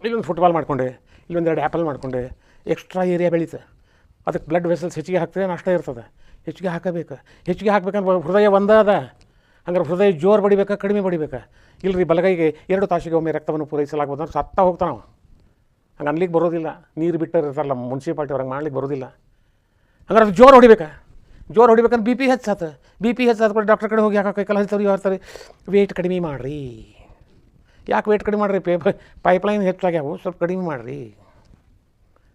ಇಲ್ಲೊಂದು ಫುಟ್ಬಾಲ್ ಮಾಡಿಕೊಂಡೆ ಇಲ್ಲೊಂದು ಎರಡು ಆ್ಯಪಲ್ ಮಾಡಿಕೊಂಡೆ ಎಕ್ಸ್ಟ್ರಾ ಏರಿಯಾ ಬೆಳೀತೆ. ಅದಕ್ಕೆ ಬ್ಲಡ್ ವೆಸಲ್ಸ್ ಹೆಚ್ಚಿಗೆ ಹಾಕ್ತದೆ ಅಷ್ಟೇ ಇರ್ತದೆ. ಹೆಚ್ಚಿಗೆ ಹಾಕಬೇಕು. ಹೆಚ್ಚಿಗೆ ಹಾಕಬೇಕಂದ್ರೆ ಹೃದಯ ಒಂದೇ ಅದ ಹಂಗಾರೆ ಹೃದಯ ಜೋರು ಬಡಿಬೇಕಾ, ಕಡಿಮೆ ಬಡಿಬೇಕಾ? ಇಲ್ಲರಿ ಬಲಗೈಗೆ ಎರಡು ತಾಸಿಗೆ ಒಮ್ಮೆ ರಕ್ತವನ್ನು ಪೂರೈಸಲಾಗ್ಬೋದು ಅಂದ್ರೆ ಸತ್ತ ಹೋಗ್ತಾನವ ಹಂಗೆ ಅನ್ಲಿಕ್ಕೆ ಬರೋದಿಲ್ಲ. ನೀರು ಬಿಟ್ಟಿರ್ತಾರಲ್ಲ ಮುನ್ಸಿಪಾಲ್ಟಿ ಅವ್ರಂಗೆ ಮಾಡ್ಲಿಕ್ಕೆ ಬರೋದಿಲ್ಲ. ಹಂಗಾರೆ ಅದು ಜೋರು ಹೊಡಿಬೇಕಾ? ಜೋರು ಹೊಡಿಬೇಕಂದ್ರೆ ಬಿ ಪಿ ಹೆಚ್ಚಾತ ಬಿ ಪಿ ಹೆಚ್ಚಾದ ಕೂಡ ಡಾಕ್ಟರ್ ಕಡೆ ಹೋಗಿ ಯಾಕೆ ಕೈಕಾಲು ಹಚ್ತಾರೆ ಹೇಳ್ತಾರೆ ವೇಟ್ ಕಡಿಮೆ ಮಾಡಿರಿ. ಯಾಕೆ ವೇಟ್ ಕಡಿಮೆ ಮಾಡಿರಿ? ಪೇ ಪೈಪ್ಲೈನ್ ಹೆಚ್ಚಾಗ್ಯಾವು, ಸ್ವಲ್ಪ ಕಡಿಮೆ ಮಾಡಿರಿ.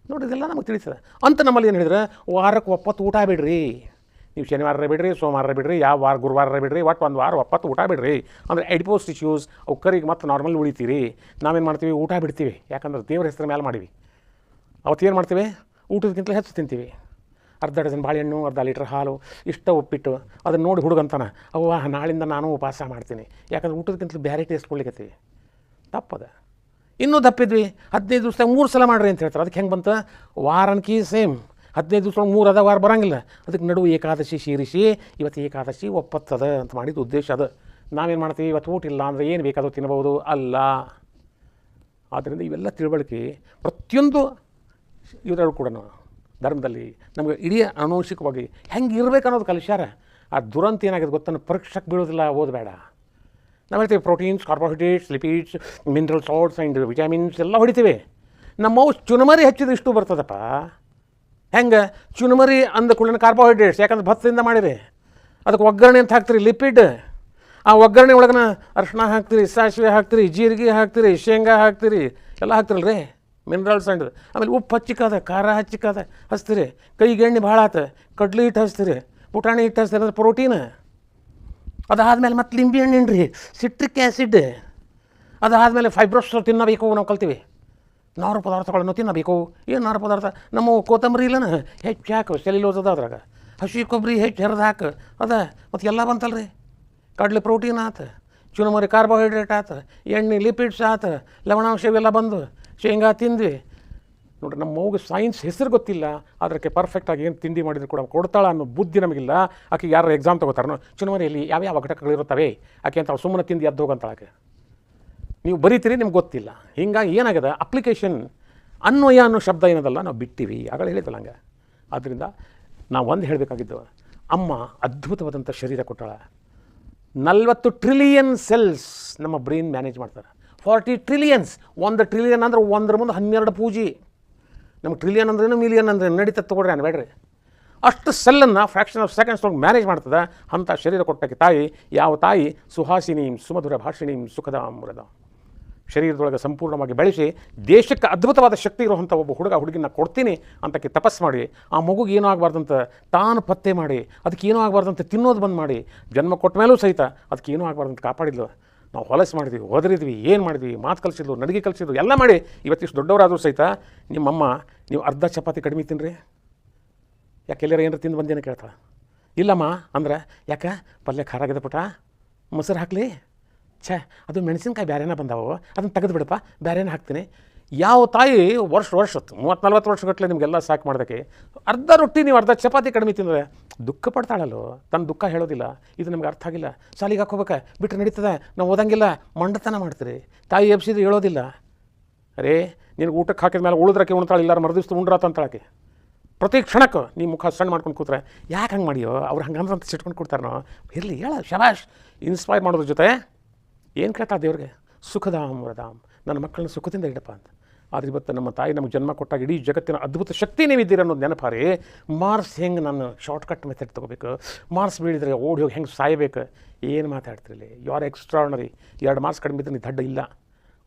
ನೋಡಿ, ಇದೆಲ್ಲ ನಮಗೆ ತಿಳಿತದೆ. ಅಂತ ನಮ್ಮಲ್ಲಿ ಏನು ಹೇಳಿದ್ರೆ? ವಾರಕ್ಕೆ ಒಪ್ಪತ್ತು ಊಟ ಬಿಡ್ರಿ. ನೀವು ಶನಿವಾರ ಬಿಡ್ರಿ, ಸೋಮವಾರ ಬಿಡ್ರಿ, ಯಾವ ವಾರ ಗುರುವಾರ ಬಿಡ್ರಿ, ಒಟ್ಟು ಒಂದು ವಾರ ಒಪ್ಪತ್ತು ಊಟ ಬಿಡ್ರಿ. ಅಂದರೆ ಎಡಿಪೋಸ್ ಇಶ್ಯೂಸ್ ಅವಕ್ಕರಿಗೆ ಮತ್ತೆ ನಾರ್ಮಲ್ ಉಳಿತೀರಿ. ನಾವೇನು ಮಾಡ್ತೀವಿ? ಊಟ ಬಿಡ್ತೀವಿ. ಯಾಕಂದ್ರೆ ದೇವ್ರ ಹೆಸರು ಮೇಲೆ ಮಾಡೀವಿ. ಅವತ್ತು ಏನು ಮಾಡ್ತೀವಿ? ಊಟದಕ್ಕಿಂತ ಹೆಚ್ಚು ತಿಂತೀವಿ. ಅರ್ಧ ಡಜನ್ ಬಾಳೆಹಣ್ಣು, ಅರ್ಧ ಲೀಟ್ರ್ ಹಾಲು, ಇಷ್ಟ ಉಪ್ಪಿಟ್ಟು, ಅದನ್ನು ನೋಡಿ ಹುಡುಗಂತಾನೆ, ಅವ್ವ, ನಾಳಿಂದ ನಾನು ಉಪವಾಸ ಮಾಡ್ತೀನಿ. ಯಾಕಂದ್ರೆ ಊಟದಕ್ಕಿಂತ ಬೇರೆ ಟೇಸ್ಟ್ ಕೊಡ್ಲಿಕ್ಕೆ ತಪ್ಪದ. ಇನ್ನೂ ತಪ್ಪಿದ್ವಿ. ಹದಿನೈದು ದಿವಸ ಮೂರು ಸಲ ಮಾಡ್ರಿ ಅಂತ ಹೇಳ್ತಾರೆ. ಅದಕ್ಕೆ ಹೆಂಗೆ ಬಂತು? ವಾರನ್ಕಿ ಸೇಮ್. ಹದಿನೈದು ದಿವಸ ಮೂರು ಅದ, ವಾರ ಬರೋಂಗಿಲ್ಲ. ಅದಕ್ಕೆ ನಡುವು ಏಕಾದಶಿ ಸೇರಿಸಿ ಇವತ್ತು ಏಕಾದಶಿ ಒಪ್ಪತ್ತದ ಅಂತ ಮಾಡಿದ ಉದ್ದೇಶ ಅದು. ನಾವೇನು ಮಾಡ್ತೀವಿ? ಇವತ್ತು ಊಟ ಇಲ್ಲ ಅಂದರೆ ಏನು ಬೇಕಾದರೂ ತಿನ್ಬೋದು? ಅಲ್ಲ. ಆದ್ದರಿಂದ ಇವೆಲ್ಲ ತಿಳುವಳಿಕೆ ಪ್ರತಿಯೊಂದು ಇವರಲ್ಲೂ ಕೂಡ ಧರ್ಮದಲ್ಲಿ ನಮಗೆ ಇಡೀ ಅನುವಂಶಿಕವಾಗಿ ಹೆಂಗೆ ಇರಬೇಕು ಅನ್ನೋದು ಕಲಿಸ್ಯಾರ. ಆ ದುರಂತ ಏನಾಗಿದೆ ಗೊತ್ತನ್ನು ಪರೀಕ್ಷಕ್ಕೆ ಬೀಳೋದಿಲ್ಲ ಓದಬೇಡ ನಾವು ಹೇಳ್ತೀವಿ proteins, carbohydrates, lipids mineral salts and vitamins ಎಲ್ಲ ಹೊಡಿತೀವಿ. ನಮ್ಮವು ಚುನಮರಿ ಹೆಚ್ಚಿದ್ರೆ ಇಷ್ಟು ಬರ್ತದಪ್ಪ. ಹೆಂಗೆ? ಚುನಮರಿ ಅಂದ ಕೂಡಲೇ ಕಾರ್ಬೋಹೈಡ್ರೇಟ್ಸ್ ಯಾಕಂದ್ರೆ ಭತ್ತದಿಂದ ಮಾಡಿರಿ. ಅದಕ್ಕೆ ಒಗ್ಗರಣೆ ಅಂತ ಹಾಕ್ತೀರಿ ಲಿಪಿಡ್ ಆ ಒಗ್ಗರಣೆ ಒಳಗನ ಅರ್ಶಿಣ ಹಾಕ್ತೀರಿ, ಸಾಸಿವೆ ಹಾಕ್ತೀರಿ, ಜೀರಿಗೆ ಹಾಕ್ತೀರಿ, ಶೇಂಗಾ ಹಾಕ್ತೀರಿ, ಎಲ್ಲ ಹಾಕ್ತಿರಲ್ರಿ? ಮಿನರಲ್ಸ್ ಅಂಡ್ ಆಮೇಲೆ ಉಪ್ಪು ಹಚ್ಚಿಕದ, ಖಾರ ಹಚ್ಚಿಕದ ಹಚ್ತೀರಿ. ಕೈಗೆ ಎಣ್ಣೆ ಭಾಳ ಆತ, ಕಡ್ಲಿ ಹಿಟ್ಟು ಹಚ್ತೀರಿ, ಪುಟಾಣಿ ಹಿಟ್ಟು ಹಚ್ತೀರಿ ಅಂದ್ರೆ ಪ್ರೋಟೀನ್ ಅದಾದಮೇಲೆ ಮತ್ತೆ ಲಿಂಬೆ ಹಣ್ಣಿನ ರೀ ಸಿಟ್ರಿಕ್ ಆ್ಯಸಿಡ್ ಅದಾದಮೇಲೆ ಫೈಬ್ರೋಸ್ ತಿನ್ನಬೇಕು ನಾವು ಕಲ್ತೀವಿ. ನಾರು ಪದಾರ್ಥಗಳನ್ನು ತಿನ್ನಬೇಕು. ಏನು ನಾರು ಪದಾರ್ಥ? ನಮ್ಮ ಕೊತ್ತಂಬರಿ ಇಲ್ಲನ? ಹೆಚ್ಚು ಹಾಕು ಸೆಲಿಲೋಸ್ ಅದ ಅದ್ರಾಗ. ಹಸಿ ಕೊಬ್ಬರಿ ಹೆಚ್ಚು ಹೆರ್ದು ಹಾಕು. ಅದ, ಮತ್ತು ಎಲ್ಲ ಬಂತಲ್ರಿ? ಕಡ್ಲೆ ಪ್ರೋಟೀನ್ ಆತ ಚುನಮರಿ ಕಾರ್ಬೋಹೈಡ್ರೇಟ್ ಆತ, ಎಣ್ಣೆ ಲಿಪಿಡ್ಸ್ ಆತ, ಲವಣಾಂಶ ಇವೆಲ್ಲ ಬಂದು ಶೇಂಗಾ ತಿಂದ್ವಿ. ನೋಡ್ರಿ, ನಮ್ಮ ಮಗು ಸೈನ್ಸ್ ಹೆಸರು ಗೊತ್ತಿಲ್ಲ. ಅದಕ್ಕೆ ಪರ್ಫೆಕ್ಟಾಗಿ ಏನು ತಿಂಡಿ ಮಾಡಿದ್ರು ಕೂಡ ಕೊಡ್ತಾಳ ಅನ್ನೋ ಬುದ್ಧಿ ನಮಗಿಲ್ಲ. ಆಕೆ ಯಾರು ಎಕ್ಸಾಮ್ ತೊಗೋತಾರೋ. ಚುನಾವಣೆಯಲ್ಲಿ ಯಾವ್ಯಾವ ಘಟಕಗಳಿರುತ್ತವೆ? ಆಕೆ ಅಂತ ಸುಮ್ಮನೆ ತಿಂದು ಎದ್ದು ಹೋಗಂತಾಳಕ್ಕೆ ನೀವು ಬರೀತೀರಿ, ನಿಮ್ಗೆ ಗೊತ್ತಿಲ್ಲ. ಹಿಂಗಾಗಿ ಏನಾಗಿದೆ? ಅಪ್ಲಿಕೇಶನ್ ಅನ್ವಯ ಅನ್ನೋ ಶಬ್ದ ಏನದಲ್ಲ, ನಾವು ಬಿಟ್ಟಿವಿ. ಆಗಲೇ ಹೇಳಿದ್ದಲ್ಲ ಹಂಗೆ. ಆದ್ದರಿಂದ ನಾವು ಒಂದು ಹೇಳಬೇಕಾಗಿದ್ದು, ಅಮ್ಮ ಅದ್ಭುತವಾದಂಥ ಶರೀರ ಕೊಟ್ಟಾಳ. ನಲ್ವತ್ತು ಟ್ರಿಲಿಯನ್ ಸೆಲ್ಸ್ ನಮ್ಮ ಬ್ರೈನ್ ಮ್ಯಾನೇಜ್ ಮಾಡ್ತಾರೆ. ಫಾರ್ಟಿ ಟ್ರಿಲಿಯನ್ಸ್ ಒಂದು ಟ್ರಿಲಿಯನ್ ಅಂದ್ರೆ ಒಂದರ ಮುಂದೆ ಹನ್ನೆರಡು ಪೂಜಿ. ನಮ್ಗೆ ಟ್ರಿಲಿಯನ್ ಅಂದ್ರೇನು ಮಿಲಿಯನ್ ಅಂದ್ರೆ ನಡೀತದೆ ತಗೊಳ್ರಿ ಅನ್ಬೇಡ್ರಿ. ಅಷ್ಟು ಸೆಲ್ಲನ್ನು ಫ್ರ್ಯಾಕ್ಷನ್ ಆಫ್ ಸೆಕೆಂಡ್ಸ್ ಒಳಗೆ ಮ್ಯಾನೇಜ್ ಮಾಡ್ತದೆ. ಅಂಥ ಶರೀರ ಕೊಟ್ಟಕ್ಕೆ ತಾಯಿ, ಯಾವ ತಾಯಿ? ಸುಹಾಸಿನೀಂ ಸುಮಧುರ ಭಾಷಿಣೀಂ ಸುಖದ ಅಮೃತ ಶರೀರದೊಳಗೆ ಸಂಪೂರ್ಣವಾಗಿ ಬೆಳೆಸಿ ದೇಶಕ್ಕೆ ಅದ್ಭುತವಾದ ಶಕ್ತಿ ಇರುವಂಥ ಒಬ್ಬ ಹುಡುಗ ಹುಡುಗಿನ ಕೊಡ್ತೀನಿ ಅಂತಕ್ಕೆ ತಪಸ್ ಮಾಡಿ, ಆ ಮಗುಗೆ ಏನೂ ಆಗಬಾರ್ದಂತ ತಾನು ಪತ್ತೆ ಮಾಡಿ, ಅದಕ್ಕೆ ಏನೂ ಆಗಬಾರ್ದಂತ ತಿನ್ನೋದು ಬಂದು ಮಾಡಿ, ಜನ್ಮ ಕೊಟ್ಟ ಮೇಲೂ ಸಹಿತ ಅದಕ್ಕೆ ಏನೂ ಆಗಬಾರ್ದಂತ ಕಾಪಾಡಿದ್ಲು. ನಾವು ಹೊಲಸು ಮಾಡಿದ್ವಿ ಒದರಿದ್ವಿ ಏನು ಮಾಡಿದ್ವಿ, ಮಾತು ಕಲಿಸಿದ್ವು ನಡಿಗೆ ಕಲಿಸಿದ್ವು ಎಲ್ಲ ಮಾಡಿ ಇವತ್ತಿಷ್ಟು ದೊಡ್ಡವರಾದರೂ ಸಹಿತ ನಿಮ್ಮಮ್ಮ, ನೀವು ಅರ್ಧ ಚಪಾತಿ ಕಡಿಮೆ ತಿನ್ನಿರಿ ಯಾಕೆ ಎಲ್ಲರೂ ಏನಾರು ತಿಂದು ಬಂದೇನು ಕೇಳ್ತಾಳೆ? ಇಲ್ಲಮ್ಮ, ಅಂದ್ರೆ ಯಾಕೆ ಪಲ್ಯ ಖಾರ ಆಗಿದೆ ಪುಟ? ಮೊಸರು ಹಾಕಲಿ? ಛೇ, ಅದು ಮೆಣಸಿನ್ಕಾಯಿ ಬೇರೆನ ಬಂದಾವು? ಅದನ್ನು ತೆಗೆದು ಬಿಡಪ್ಪ ಬೇರೆನೇ ಹಾಕ್ತೀನಿ. ಯಾವ ತಾಯಿ ವರ್ಷ ವರ್ಷ ಮೂವತ್ತು ನಲ್ವತ್ತು ವರ್ಷಗಟ್ಟಲೆ ನಿಮಗೆಲ್ಲ ಸಾಕು ಮಾಡೋದಕ್ಕೆ ಅರ್ಧ ರೊಟ್ಟಿ ನೀವು ಅರ್ಧ ಚಪಾತಿ ಕಡಿಮೆ ತಿಂದರೆ ದುಃಖ ಪಡ್ತಾಳಲ್ಲೋ? ತನ್ನ ದುಃಖ ಹೇಳೋದಿಲ್ಲ, ಇದು ನಮ್ಗೆ ಅರ್ಥ ಆಗಿಲ್ಲ. ಸಾಲಿಗೆ ಹಾಕೋಬೇಕ ಬಿಟ್ಟರೆ ನಡೀತದೆ, ನಾವು ಓದಂಗಿಲ್ಲ, ಮಂಡತನ ಮಾಡ್ತೀರಿ. ತಾಯಿ ಎಬ್ಸಿದ್ರೆ ಹೇಳೋದಿಲ್ಲ. ಅರೇ ನಿನಗೆ ಊಟಕ್ಕೆ ಹಾಕಿದ ಮೇಲೆ ಉಳಿದ್ರಕ್ಕೆ ಉಣ್ತಾಳೆ, ಇಲ್ಲಾರ ಮರದಿವ್ಸ ಉಂಡ್ರಾತ ಅಂತಳಕ್ಕೆ. ಪ್ರತಿ ಕ್ಷಣಕ್ಕೆ ನೀ ಮುಖ ಸಣ್ಣ ಮಾಡ್ಕೊಂಡು ಕೂತ್ರೆ ಯಾಕೆ ಹಂಗೆ ಮಾಡಿಯೋ? ಅವ್ರು ಹಂಗಂದ್ರೆ ಅಂತ ಸಿಟ್ಕೊಂಡು ನಾವು ಇರಲಿ, ಹೇಳ, ಶಬಾಷ್. ಇನ್ಸ್ಪೈರ್ ಮಾಡೋದ್ರ ಜೊತೆ ಏನು ಕೇಳ್ತಾ ದೇವ್ರಿಗೆ? ಸುಖಧಾಮ್ ವರದಾಮ್. ನನ್ನ ಮಕ್ಕಳನ್ನ ಸುಖದಿಂದ ಇಡಪ್ಪ ಅಂತ. ಆದರೆ ಇವತ್ತು ನಮ್ಮ ತಾಯಿ ನಮಗೆ ಜನ್ಮ ಕೊಟ್ಟಾಗ ಇಡೀ ಜಗತ್ತಿನ ಅದ್ಭುತ ಶಕ್ತಿ ನೀವಿದ್ದೀರ ಅನ್ನೋದು ನೆನಪಾರಿ. ಮಾರ್ಸ್ ಹೆಂಗೆ ನಾನು ಶಾರ್ಟ್ಕಟ್ ಮೆಥಡ್ ತೊಗೋಬೇಕು? ಮಾರ್ಸ್ ಬೀಳಿದ್ರೆ ಓಡಿ ಹೋಗಿ ಹೆಂಗೆ ಸಾಯಬೇಕು? ಏನು ಮಾತಾಡ್ತಿರಲಿ ಯು ಆರ್ ಎರಡು ಮಾರ್ಕ್ಸ್ ಕಡಿಮೆ ಇದ್ರೆ ನೀವು ದಡ್ಡ ಇಲ್ಲ.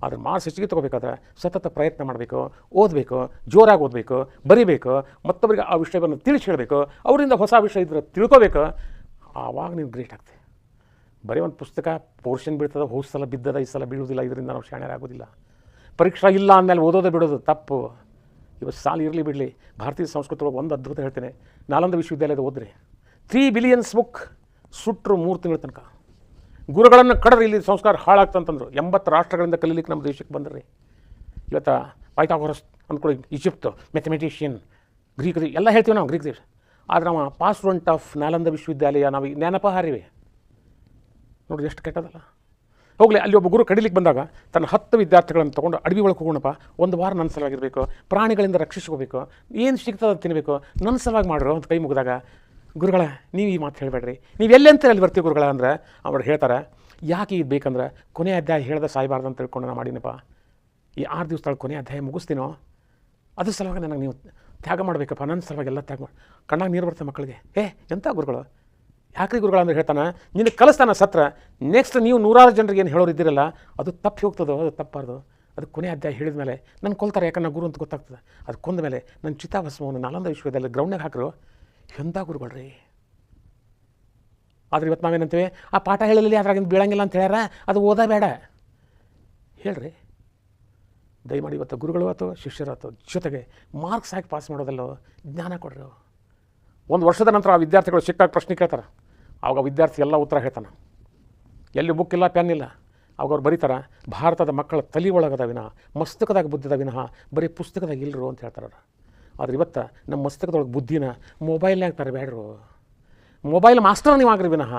ಆದರೆ ಮಾರ್ಕ್ಸ್ ಹೆಚ್ಚಿಗೆ ತೊಗೋಬೇಕಾದ್ರೆ ಸತತ ಪ್ರಯತ್ನ ಮಾಡಬೇಕು, ಓದಬೇಕು, ಜೋರಾಗಿ ಓದಬೇಕು, ಬರಿಬೇಕು, ಮತ್ತೊಬ್ಬರಿಗೆ ಆ ವಿಷಯವನ್ನು ತಿಳಿಸಿ ಹೇಳಬೇಕು ಅವರಿಂದ ಹೊಸ ವಿಷಯ ಇದ್ರೆ ತಿಳ್ಕೋಬೇಕು. ಆವಾಗ ನೀವು ಗ್ರೇಟ್ ಆಗ್ತದೆ ಬರೀ ಒಂದು ಪುಸ್ತಕ ಪೋರ್ಷನ್ ಬೀಳ್ತದೆ, ಹೋದ ಸಲ ಬಿದ್ದದ, ಈ ಸಲ ಬೀಳುವುದಿಲ್ಲ ಇದರಿಂದ ನಾವು ಶಾಣ್ಯರಾಗೋದಿಲ್ಲ ಪರೀಕ್ಷಾ ಇಲ್ಲ ಅಂದಮೇಲೆ ಓದೋದೇ ಬಿಡೋದು ತಪ್ಪು. ಇವತ್ತು ಸಾಲ ಇರಲಿ ಬಿಡಲಿ. ಭಾರತೀಯ ಸಂಸ್ಕೃತಿ ಒಳಗೆ ಒಂದು ಅದ್ಭುತ ಹೇಳ್ತೇನೆ. ನಾಲಂದ ವಿಶ್ವವಿದ್ಯಾಲಯದ ಓದ್ರಿ. ತ್ರೀ ಬಿಲಿಯನ್ಸ್ ಬುಕ್ ಸುಟ್ಟರು ಮೂರು ತಿಂಗಳ ತನಕ. ಗುರುಗಳನ್ನು ಕಡ್ರಿ ಇಲ್ಲಿ ಸಂಸ್ಕಾರ ಹಾಳಾಗ್ತಂತಂದ್ರು. ಎಂಬತ್ತು ರಾಷ್ಟ್ರಗಳಿಂದ ಕಲೀಲಿಕ್ಕೆ ನಮ್ಮ ದೇಶಕ್ಕೆ ಬಂದ್ರಿ. ಇವತ್ತು ಪೈಥಾಗೋರಸ್ ಅಂದ್ಕೊಳ್ಳಿ ಈಜಿಪ್ಟ್ ಮ್ಯಾಥಮೆಟಿಷಿಯನ್, ಗ್ರೀಕ್, ಎಲ್ಲ ಹೇಳ್ತೀವಿ ನಾವು ಗ್ರೀಕ್ ದೇಶ. ಆದರೆ ನಾವು ಪಾಸ್ ಸ್ಟೂಡೆಂಟ್ ಆಫ್ ನಾಲಂದ ವಿಶ್ವವಿದ್ಯಾಲಯ, ನಾವು ನೆನಪ ಹಾರಿವೆ ನೋಡಿ ಎಷ್ಟು ಕೆಟ್ಟದಲ್ಲ. ಹೋಗಲಿ, ಅಲ್ಲಿ ಒಬ್ಬ ಗುರು ಕಡಿಲಿಕ್ಕೆ ಬಂದಾಗ ತನ್ನ ಹತ್ತು ವಿದ್ಯಾರ್ಥಿಗಳನ್ನು ತೊಗೊಂಡು ಅಡವಿ ಒಳಗೆ ಹೋಗೋಣಪ್ಪ ಒಂದು ವಾರ ನನ್ನ ಸಲುವಾಗಿರಬೇಕು, ಪ್ರಾಣಿಗಳಿಂದ ರಕ್ಷಿಸ್ಕೋಬೇಕು, ಏನು ಸಿಗ್ತದೆ ತಿನ್ನಬೇಕು ನನ್ನ ಸಲುವಾಗಿ ಮಾಡ್ರು ಅಂತ ಕೈ ಮುಗಿದಾಗ, ಗುರುಗಳ, ನೀವು ಈ ಮಾತು ಹೇಳಬೇಡ್ರಿ. ನೀವು ಎಲ್ಲೆಂತ ಅಲ್ಲಿ ಬರ್ತೀವಿ ಗುರುಗಳ ಅಂದ್ರೆ? ಅವ್ರು ಹೇಳ್ತಾರೆ, ಯಾಕೆ ಇದು ಬೇಕಂದ್ರೆ, ಕೊನೆ ಅಧ್ಯಾಯ ಹೇಳ್ದೆ ಸಾಯಬಾರ್ದು ಅಂತ ತಿಳ್ಕೊಂಡು ನಾನು ಮಾಡಿನಪ್ಪ. ಈ ಆರು ದಿವಸದೊಳಗೆ ಕೊನೆ ಅಧ್ಯಾಯ ಮುಗಿಸ್ತೀನೋ? ಅದ್ರ ಸಲುವಾಗಿ ನನಗೆ ನೀವು ತ್ಯಾಗ ಮಾಡಬೇಕಪ್ಪ, ನನ್ನ ಸಲುವಾಗಿ ಎಲ್ಲ ತ್ಯಾಗ ಮಾಡಿ ಕಣ್ಣಾಗ ನೀರು ಬರ್ತದೆ ಮಕ್ಕಳಿಗೆ. ಏ ಎಂಥ ಗುರುಗಳು? ಯಾಕ್ರಿ ಗುರುಗಳು ಅಂದ್ರೆ ಹೇಳ್ತಾನೆ? ನಿನ್ನ ಕಲಿಸ್ತಾನೆ ಸತ್ರ ನೆಕ್ಸ್ಟ್ ನೀವು ನೂರಾರು ಜನರಿಗೆ ಏನು ಹೇಳೋರು ಇದ್ದಿರಲ್ಲ, ಅದು ತಪ್ಪಿ ಹೋಗ್ತದೋ, ಅದು ತಪ್ಪಾರ್ದು? ಅದು ಕೊನೆ ಅಧ್ಯಾಯ ಹೇಳಿದ ಮೇಲೆ ನನ್ನ ಕೊಲ್ತಾರೆ ಯಾಕಂದ್ರೆ ಗುರು ಅಂತ ಗೊತ್ತಾಗ್ತದೆ. ಅದು ಕೊಂದ ಮೇಲೆ ನನ್ನ ಚಿತಾಭಸ್ಮವನ್ನು ನಾಲಂದ ವಿಶ್ವವಿದ್ಯಾಲಯ ಗ್ರೌಂಡ್ನಾಗ ಹಾಕರು. ಎಂಥ ರೀ ಆದ್ರೆ ಇವತ್ತು ನಾವೇನಂತೀವಿ? ಆ ಪಾಠ ಹೇಳಲಿ ಅದ್ರಾಗಿಂದ ಬೀಳಂಗಿಲ್ಲ ಅಂತ ಹೇಳ್ಯಾರ? ಅದು ಓದ ಬೇಡ ಹೇಳ್ರಿ. ದಯಮಾಡಿ ಇವತ್ತು ಗುರುಗಳು ಆಯ್ತು ಶಿಷ್ಯರು ಆಯ್ತು ಜೊತೆಗೆ ಮಾರ್ಕ್ಸ್ ಹಾಕಿ ಪಾಸ್ ಮಾಡೋದಲ್ಲೋ ಜ್ಞಾನ ಕೊಡ್ರಿ. ಒಂದು ವರ್ಷದ ನಂತರ ಆ ವಿದ್ಯಾರ್ಥಿಗಳು ಸಿಕ್ಕಾಗ ಪ್ರಶ್ನೆ ಕೇಳ್ತಾರೆ. ಆವಾಗ ವಿದ್ಯಾರ್ಥಿ ಎಲ್ಲ ಉತ್ತರ ಹೇಳ್ತಾನೆ. ಎಲ್ಲಿ ಬುಕ್ ಇಲ್ಲ ಪೆನ್ ಇಲ್ಲ. ಅವಾಗ ಅವ್ರು ಬರೀತಾರೆ, ಭಾರತದ ಮಕ್ಕಳ ತಲೆ ಒಳಗದ ವಿನಃ, ಮಸ್ತಕದಾಗ ಬುದ್ಧಿದ ವಿನಃ, ಬರೀ ಪುಸ್ತಕದಾಗ ಇಲ್ಲರು ಅಂತ ಹೇಳ್ತಾರೆ. ಆದ್ರೆ ಇವತ್ತು ನಮ್ಮ ಮಸ್ತಕದೊಳಗೆ ಬುದ್ಧಿನ ಮೊಬೈಲ್ನಾಗ ತರಬೇಡ್ರು ಮೊಬೈಲ್ ಮಾಸ್ಟರ್ ನೀವು ಆಗ್ರಿ ವಿನಃ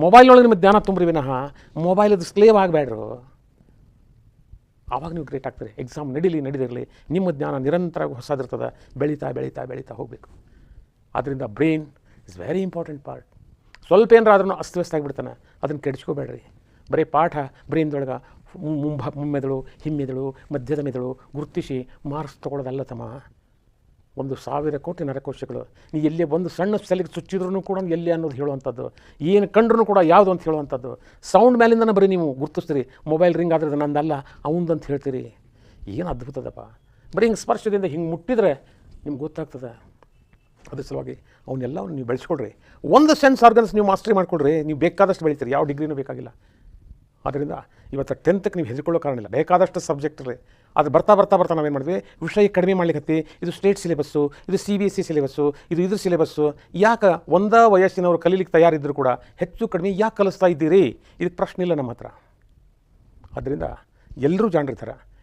ಮೊಬೈಲ್ನೊಳಗೆ ನಿಮ್ಮ ಜ್ಞಾನ ತುಂಬ್ರಿ ವಿನಃ ಮೊಬೈಲದ ಸ್ಲೇವ್ ಆಗಬೇಡ್ರು ಆವಾಗ ನೀವು ಗ್ರೇಟ್ ಆಗ್ತೀರಿ. ಎಕ್ಸಾಮ್ ನಡೀಲಿ, ನಡೀದಿರಲಿ, ನಿಮ್ಮ ಜ್ಞಾನ ನಿರಂತರ ಹೊಸದಿರ್ತದೆ, ಬೆಳೀತಾ ಬೆಳೀತಾ ಬೆಳೀತಾ ಹೋಗಬೇಕು. ಆದ್ದರಿಂದ brain is very important part ಸ್ವಲ್ಪ ಏನಾದ್ರೂ ಅಸ್ತವ್ಯಸ್ತ ಆಗಿಬಿಡ್ತಾನೆ. ಅದನ್ನು ಕೆಡಿಸ್ಕೋಬೇಡ್ರಿ. ಬರೀ ಪಾಠ ಬ್ರೈನ್ದೊಳಗೆ ಮುಂಭ ಮುಮ್ಮೆದಳು ಹಿಮ್ಮೆದಳು, ಮಧ್ಯದ ಮೆದಳು, ಗುರುತಿಸಿ ಮಾರ್ಕ್ಸ್ ತೊಗೊಳ್ಳೋದಲ್ಲ ತಮ್ಮ. ಒಂದು ಸಾವಿರ ಕೋಟಿ ನರಕೋಶಗಳು. ನೀ ಎಲ್ಲಿ ಒಂದು ಸಣ್ಣ ಸೆಲೆಗೆ ಚುಚ್ಚಿದ್ರೂ ಕೂಡ ಎಲ್ಲಿ ಅನ್ನೋದು ಹೇಳುವಂಥದ್ದು. ಏನು ಕಂಡ್ರೂ ಕೂಡ ಯಾವುದು ಅಂತ ಹೇಳುವಂಥದ್ದು. ಸೌಂಡ್ ಮೇಲಿಂದನೇ ಬರೀ ನೀವು ಗುರುತಿಸ್ತೀರಿ. ಮೊಬೈಲ್ ರಿಂಗ್ ಆದ್ರೆ ನಂದಲ್ಲ, ಅವಂದು ಅಂತ ಹೇಳ್ತೀರಿ. ಏನು ಅದ್ಭುತದಪ್ಪ. ಬರೀ ಹಿಂಗೆ ಸ್ಪರ್ಶದಿಂದ ಹಿಂಗೆ ಮುಟ್ಟಿದರೆ ನಿಮ್ಗೆ ಗೊತ್ತಾಗ್ತದೆ. ಅದ್ರ ಸಲುವಾಗಿ ಅವನ್ನೆಲ್ಲವನ್ನು ನೀವು ಬೆಳೆಸ್ಕೊಳ್ರಿ. ಒಂದು ಸೆನ್ಸ್ ಆರ್ಗನ್ಸ್ ನೀವು ಮಾಸ್ಟ್ರಿ ಮಾಡ್ಕೊಳ್ರಿ. ನೀವು ಬೇಕಾದಷ್ಟು ಬೆಳಿತೀರಿ. ಯಾವ ಡಿಗ್ರಿನೂ ಬೇಕಾಗಿಲ್ಲ. ಆದ್ದರಿಂದ ಇವತ್ತು ಟೆಂತ್ಗೆ ನೀವು ಹೆದರ್ಕೊಳ್ಳೋ ಕಾರಣ ಇಲ್ಲ. ಬೇಕಾದಷ್ಟು ಸಬ್ಜೆಕ್ಟ್ ರೀ ಅದು ಬರ್ತಾ ಬರ್ತಾ ಬರ್ತಾ ನಾವೇನು ಮಾಡಿದ್ವಿ? ವಿಷಯ ಕಡಿಮೆ ಮಾಡ್ಲಿಕ್ಕೆ ಇದು ಸ್ಟೇಟ್ ಸಿಲೆಬಸ್ಸು ಇದು C B S C syllabus ಇದು ಇದ್ರ ಸಿಲೆಬಸ್ಸು ಯಾಕೆ ಒಂದೇ ವಯಸ್ಸಿನವರು ಕಲೀಲಿಕ್ಕೆ ತಯಾರಿದ್ದರೂ ಕೂಡ ಹೆಚ್ಚು ಕಡಿಮೆ ಯಾಕೆ ಕಲಿಸ್ತಾ ಇದ್ದೀರಿ? ಇದಕ್ಕೆ ಪ್ರಶ್ನೆ ಇಲ್ಲ ನಮ್ಮ ಹತ್ರ. ಆದ್ದರಿಂದ ಎಲ್ಲರೂ ಜಾಣರಿರ್ತಾರೆ